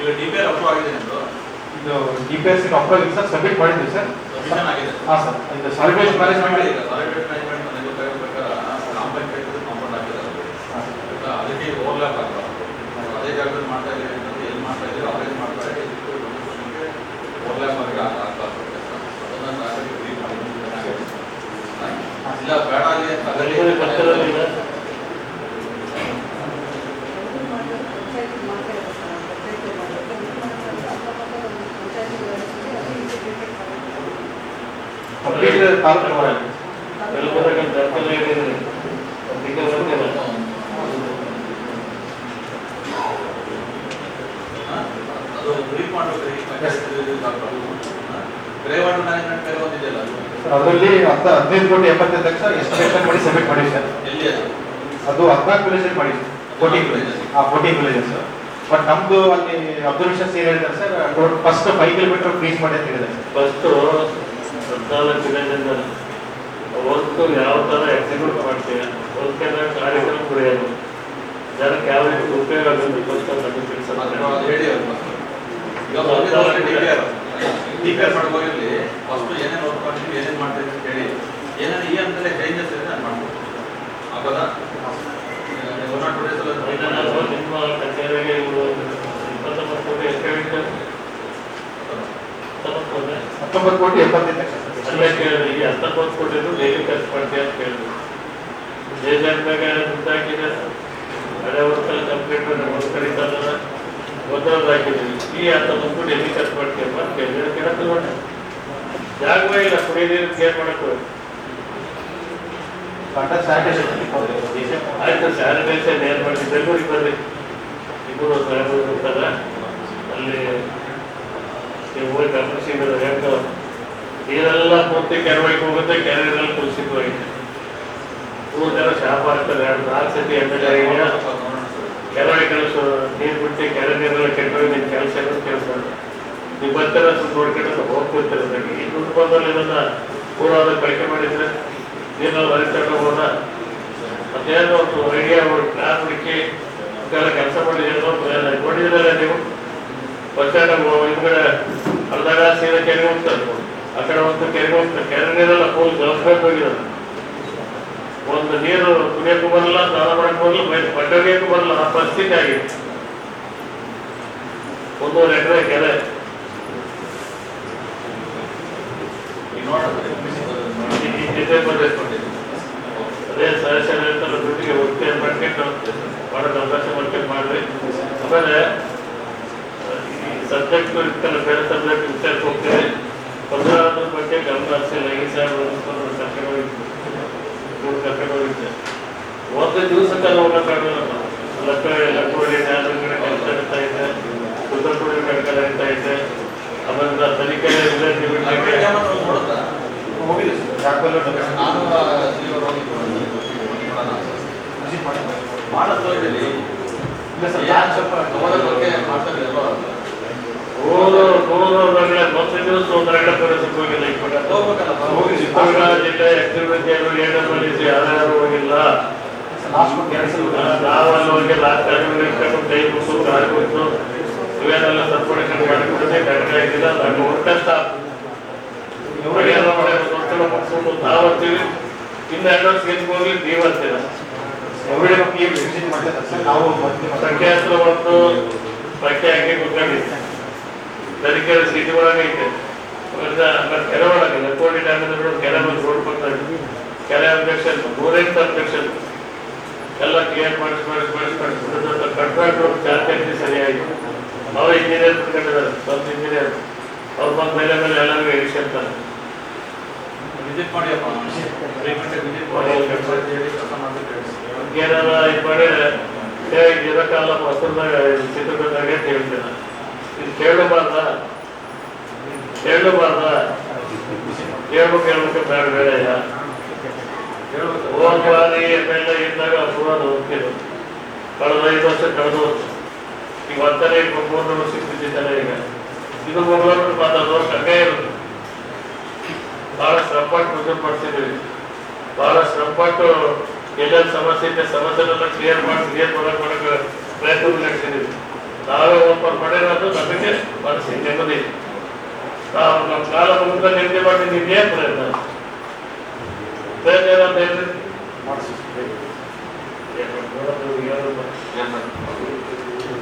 ಈಗ ಡಿ ಪಿ ಆರ್ ಅಪ್ರೂವ್ ಆಗಿದೆ ನಿಮ್ದು? ಇದು D P S approval sir submit ಮಾಡಿದ್ವಿ ಸರ್. ಸಬ್ಮಿಷನ್ ಆಗಿದೆ. ಹಾಂ ಸರ್ ಇದು ಸಾಲಿಡ್ ವೇಸ್ಟ್ ಮ್ಯಾನೇಜ್ಮೆಂಟ್ ಈಗ. ಸಾಲಿಡ್ ವೇಸ್ಟ್ ಮ್ಯಾನೇಜ್ಮೆಂಟ್ ನನಗೆ ಪ್ರಕಾರ ಕಟ್ಟಿದ್ದು ಕಾಂಪೌಂಡ್ ಹಾಕಿದ್ದಾರೆ. ಅದಕ್ಕೆ ಓವರ್ಲ್ಯಾಪ್ ಆಗಲ್ಲ ಅದೇ ಜಾಗದಲ್ಲಿ ಮಾಡ್ತಾ ಇದ್ದೀವಿ ಅಂತಂದ್ರೆ ಎಲ್ಲಿ ಮಾಡ್ತಾ ಇದ್ದೀವಿ ಅದೇ ಮಾಡ್ತಾರೆ ಓವರ್ಲ್ಯಾಪ್ ಆಗಿ ಆಗ್ಬಾರ್ದು ಅದನ್ನ ನಾವೇ brief ಮಾಡಿ ಇಲ್ಲ ಬೇಡ ಅಲ್ಲಿ ಅಂತ ಬೆಂಗಳೂರಿಗೆ ಪಕ್ಕದಲ್ಲಿ ಇದೆ. ಕಂಪ್ಲೀಟ್ ತಾಲೂಕು ಬೆಂಗಳೂರಿಗೆ ದಾಖಲೆ ಇದೆ. ಅದಕ್ಕೆ ಬಂದಿಲ್ಲ. ಅದು ಬ್ರೀಫ್ ಮಾಡಬೇಕು ಈ ಗ್ರೇ ವಾಟರ್ ಮ್ಯಾನೇಜ್ಮೆಂಟ್ ಬೇರೆ ಒಂದಿದೆಯಲ್ಲ ಅದು ಅದರಲ್ಲಿ ಹತ್ತು ಹದಿನೈದು ಕೋಟಿ ಎಪ್ಪತ್ತೈದು ಲಕ್ಷ ಎಸ್ಟಿಮೇಷನ್ ಮಾಡಿ ಸಬ್ಮಿಟ್ ಮಾಡಿ ಸರ್. ಎಲ್ಲಿ ಅದು? ಅದು ಹದಿನಾಲ್ಕು ವಿಲೇಜ್ ಮಾಡಿ ಫೋರ್ಟೀನ್ ವಿಲೇಜಸ್ ಹಾಂ ಫೋರ್ಟೀನ್ ವಿಲೇಜಸ್ ಬಟ್ ನಮ್ದು ಅಲ್ಲಿ ಅಬ್ಸರ್ವೇಷನ್ಸ್ ಏನು ಹೇಳಿದ್ದಾರೆ sir. First five kilometre freeze ಮಾಡಿ ಅಂತ ಹೇಳಿದೆ ಫಸ್ಟು ಹದಿನಾಲ್ಕು ಯಾವ ಥರ ಎಕ್ಸಿಕ್ಯೂಟ್ ಹೊತ್ತಿನ ಕಾರ್ಯಕ್ರಮ ಕುಡಿಯೋದು ಜನಕ್ಕೆ ಯಾವ ರೀತಿ ಉಪಯೋಗ ಆಗುತ್ತೆ? ಫಸ್ಟ್ ನಮಗೆ ತಿಳಿಸೋದು. ಈಗ ಮಾಡ್ಬೋದಿರ್ಲಿ ಫಸ್ಟ್ ಏನೇನು ಏನೇನು ಮಾಡ್ತೀವಿ? ಏನೇನು ಈ ಹಂತದಲ್ಲಿ ಚೇಂಜಸ್ ಇದೆ ನಾನು ಮಾಡ್ಬೋದು ಆಗೋದಾ ಒನ್ ಆರ್ ಟು ಡೇಸ್ ನಿಮ್ಮ ಕಚೇರಿಗೆ ಇಪ್ಪತ್ತೊಂಬತ್ತು ಕೋಟಿ ಎಷ್ಟು? ಹತ್ತೊಂಬತ್ತು ಕೋಟಿ? ಹತ್ತೊಂಬತ್ತು ಕೋಟಿ ಎಪ್ಪತ್ತೈದು ಲಕ್ಷ ಅಲ್ಲೇ ಕೇಳಿದ್ರು ಈ ಹತ್ತೊಂಬತ್ತು ಕೋಟಿದು ಹೇಗೆ ಖರ್ಚು ಮಾಡ್ತೀಯ ಅಂತ ಕೇಳಿದ್ರು ಜೇಜಾಡ್ದಾಗ ದುಡ್ಡು ಹಾಕಿದೆ ಹಳೆ ವರ್ಷದಲ್ಲಿ ಕಂಪ್ಲೀಟ್ ಒಂದು ಕರೀತಲ್ಲ ಒಂದೊಂದು ಹಾಕಿದ್ವಿ ಈ ಹತ್ತೊಂಬತ್ತು ಕೋಟಿ ಎಲ್ಲಿ ಖರ್ಚು ಮಾಡ್ತೀಯಪ್ಪ ಅಂತ ಕೇಳಿದ್ರೆ ಕೇಳಕ್ಕೆ ಜಾಗವೇ ಇಲ್ಲ. ಕುಡಿಯ ನೀರು ಕೇರ್ ಮಾಡಕ್ಕೆ ಹೋಗಿ ಅಂಡರ್ ಸ್ಯಾನಿಟೇಷನ್ ಆಯ್ತು ಸ್ಯಾನಿಟೈಸರ್ ಏನ್ ಮಾಡಿ ಬೆಂಗಳೂರಿಗೆ ಬರ್ರಿ. ಇಬ್ಬರು ಅಲ್ಲಿ ನೀವು ಹೋಗಿ ಗಮನಿಸಿದ್ರೆ ಹೆಂಗ ನೀರೆಲ್ಲ ಪೂರ್ತಿ ಹೋಗುತ್ತೆ ಕೆರೆಯಲ್ಲಿ ಕುಸಿತವಾಗಿದೆ ಮೂರು ಜನ ಶಾಪ ಆಗ್ತಾರೆ ಎರಡು ನಾಲ್ಕು ಸತಿ ಎಂಟು ಕೆಲಸ ನೀರು ಬಿಟ್ಟು ಕೆರೆ ನೀರೆಲ್ಲ ನಿನ್ನ ಕೆಲಸ ಕೆಲಸ ನೀವು ಬರ್ತೀರ ಸುತ್ತ ನೋಡ್ಕೊಂಡು ಹೋಗ್ತಿರ್ತಾರೆ. ಈ ದುಡ್ಡು ಬಂದಲ್ಲಿ ಇದನ್ನ ಪೂರ್ವಾದ ಬಳಕೆ ಮಾಡಿದ್ರೆ ಹರಿಕೊಂಡು ಹೋದ. ಮತ್ತೇನೋ ಒಂದು ಐಡಿಯಾ ಪ್ಲಾನ್ ಹುಡುಕಿ ಇದೆಲ್ಲ ಕೆಲಸ ಮಾಡಿದ್ರು ನೋಡಿದ್ರಲ್ಲ ನೀವು? ಬಸ್ ಸ್ಟ್ಯಾಂಡ್ ಹಿಂದ್ಗಡೆ ಅರ್ಧಗ ಸೀದಾ ಕೆರೆಗೆ ಹೋಗ್ತಾರೆ. ಆ ಕಡೆ ಒಂದು ಕೆರೆ ಹೋಗ್ತಾರೆ. ಕೆರೆ ನೀರೆಲ್ಲ ಫುಲ್ ಜವಾಬ್ದಾರಿ ಹೋಗಿರೋದು. ಒಂದು ನೀರು ಕುಡಿಯೋಕ್ಕೂ ಬರಲ್ಲ, ಸ್ನಾನ ಮಾಡಕ್ಕೆ ಬರಲ್ಲ ಬಟ್ಟೆ ಬರಲ್ಲ. ಆ ಪರಿಸ್ಥಿತಿ ಆಗಿದೆ. ಒಂದೂವರೆ ಎಕರೆ ಕೆರೆ ಈಗ ನೋಡೋದು ಅದೇ ಸದಸ್ಯರು ಹೇಳ್ತಾರೆ ದುಡ್ಡಿಗೆ ಒತ್ತೆ ಮಾಡ್ಕೊಂಡು ಮಾಡೋದು ಅವಕಾಶ ಮಾಡ್ಕೊಂಡು ಮಾಡ್ರಿ. ಆಮೇಲೆ ಸಬ್ಜೆಕ್ಟ್ ಇರ್ತಲ್ಲ ಬೇರೆ ಸಬ್ಜೆಕ್ಟ್ ವಿಚಾರಕ್ಕೆ ಹೋಗ್ತೀವಿ ಪಂದ್ರಾದ್ರ ಬಗ್ಗೆ ಗಮನ ಹರಿಸಿಲ್ಲ ಈ ಸಾಹೇಬ್ ಕರ್ಕೊಂಡು ಹೋಗಿದ್ದು ಮೂರು ಕರ್ಕೊಂಡು ಹೋಗಿದ್ದೆ ಒಂದು ದಿವಸಕ್ಕೆಲ್ಲ ಹೋಗಕ್ಕಾಗಲ್ಲ ನಾವು. ಲಕ್ಕ ಲಕ್ಕುವಳಿ ನ್ಯಾಯಾಲಯಗಳ ಕೆಲಸ ಇರ್ತಾ ಇದೆ ಸುತ್ತಮುತ್ತ ಕಡೆಗೆ ಇರ್ತಾ ಇದೆ. ತನಿಖೆ ಹೋಗಿದೆ ನಾನು ಮಾಡೋದು ಹೇಳಿ ಇಲ್ಲ ಸರ್ ನಾನು ಸ್ವಲ್ಪ ತಗೊಳ್ಳೋ ಬಗ್ಗೆ ಹೋಗಿ ಚಿತ್ರದುರ್ಗ ಜಿಲ್ಲೆ ಎಕ್ಸಿಬಿಟಿಯರು ಏಡಲ್ಲಿ ಯಾರ್ಯಾರು ಹೋಗಿಲ್ಲ ಸಲ ನಾವಲ್ಲಿ ಹೋಗಿ ಲಾಸ್ಟ್ ಕೈ ಮುಗಿದು ಗಾಡಿ ಮುಗಿದು ಇವೇನೆಲ್ಲ ಸತ್ಪಡಿಕೊಂಡು ಮಾಡಿಕೊಡದೆ ಕಡಿಮೆ ಆಗಿಲ್ಲ ನಾನು ಹೊರಟಂತ ಇವ್ರಿಗೆ ಎಲ್ಲ ಮಕ್ಕಳು ನಾವು ಅಂತೀವಿ ಇನ್ನು ಎರಡು ಗೆದ್ದು ಹೋಗ್ಲಿ ನೀವು ಅಂತೀರ ನಾವು ಸಂಖ್ಯೆ ಹತ್ರ ಒಂದು ಸಂಖ್ಯೆ ಹಾಕಿ ಕುತ್ಕೊಂಡಿದ್ದೆ ತನಿಖೆ ಸಿಟಿ ಒಳಗೆ ಐತೆ. ಕೆರೆ ಒಳಗೆ ಕೋಟಿ ಡ್ಯಾಮ್ ಕೆರೆ ಬಂದು ರೋಡ್ ಬರ್ತಾರೆ ಕೆರೆ ಅಧ್ಯಕ್ಷ ನೂರೆಂಟು ಅಧ್ಯಕ್ಷ ಎಲ್ಲ ಕ್ಲಿಯರ್ ಮಾಡಿಸಿ ಮಾಡಿಸಿ ಮಾಡಿಸಿ ಕಾಂಟ್ರಾಕ್ಟರ್ ಚಾರ್ಜ್ ಸರಿಯಾಗಿ. ಅವ್ರು ಇಂಜಿನಿಯರ್ ಕುತ್ಕೊಂಡಿದ್ದಾರೆ ಸ್ವಲ್ಪ ಇಂಜಿನಿಯರ್ ಅವ್ರು ಬಂದ ಮೇಲೆ ಮೇಲೆ ಎಲ್ಲರಿಗೂ ಇಳಿಸಿರ್ತಾರೆ ವಿಸಿಟ್ ಮಾಡಿ ಮಾಡ್ಬೇಕು ಹೇಳಿ ಏನಾರ ಇದು ಮಾಡಿದ್ರೆ ಇರಕ್ಕಾಗಲ್ಲ ಹೊಸದಾಗ ಚಿತ್ರದುರ್ಗದಾಗೆ ಅಂತ ಇದು ಕೇಳಬಾರ್ದ? ಕೇಳಬಾರ್ದ? ಕೇಳ್ಬೇಕು ಹೇಳ್ಬೇಕು ಬೇಡ ಬೇಡ ಹೋದ ಬಾರಿ ಎಂ ಇದ್ದಾಗ ಅಪೂರ್ವ ಹೋಗ್ತಿದ್ರು ಕಳೆದ ಐದು ವರ್ಷ ಕಳೆದು ವರ್ಷ ಈಗ ಒಂದನೇ ಮೂರು ಬಿದ್ದಿದ್ದಲ್ಲ ಈಗ. ಇದು ಮೂರು ವರ್ಷ ಹಂಗೆ ಇರುತ್ತೆ ಬಹಳ ಶ್ರಮಪಟ್ಟು ರುಜು ಪಡಿಸಿದ್ವಿ ಬಹಳ ಶ್ರಮಪಟ್ಟು ಎಲ್ಲೆಲ್ಲಿ ಸಮಸ್ಯೆ ಇದೆ ಸಮಸ್ಯೆನೆಲ್ಲ ಕ್ಲಿಯರ್ ಮಾಡಿ ಕ್ಲಿಯರ್ ಮಾಡೋಕೆ ಮಾಡಕ್ಕೆ ಪ್ರಯತ್ನ ನಡೆಸಿದ್ದೀವಿ ನಾವೇ ಓಪನ್ ಮಾಡಿರೋದು ನಮಗೆ ಮನಸ್ಸಿಗೆ ನೆಮ್ಮದಿ ನಾವು ನಮ್ಮ ಕಾಲ ಮುಂದೆ ನಿದ್ದೆ ಮಾಡಿ ಏನು ಪ್ರಯತ್ನ? ಪ್ರಯತ್ನ ಏನಂತ ಹೇಳಿ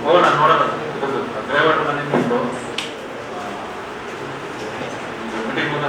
ಹೋಗೋಣ, ನೋಡೋಣ. ಡ್ರೈವರ್ ಮನೆ ನಿಂತು ಮೀಟಿಂಗ್ ಮುಂದೆ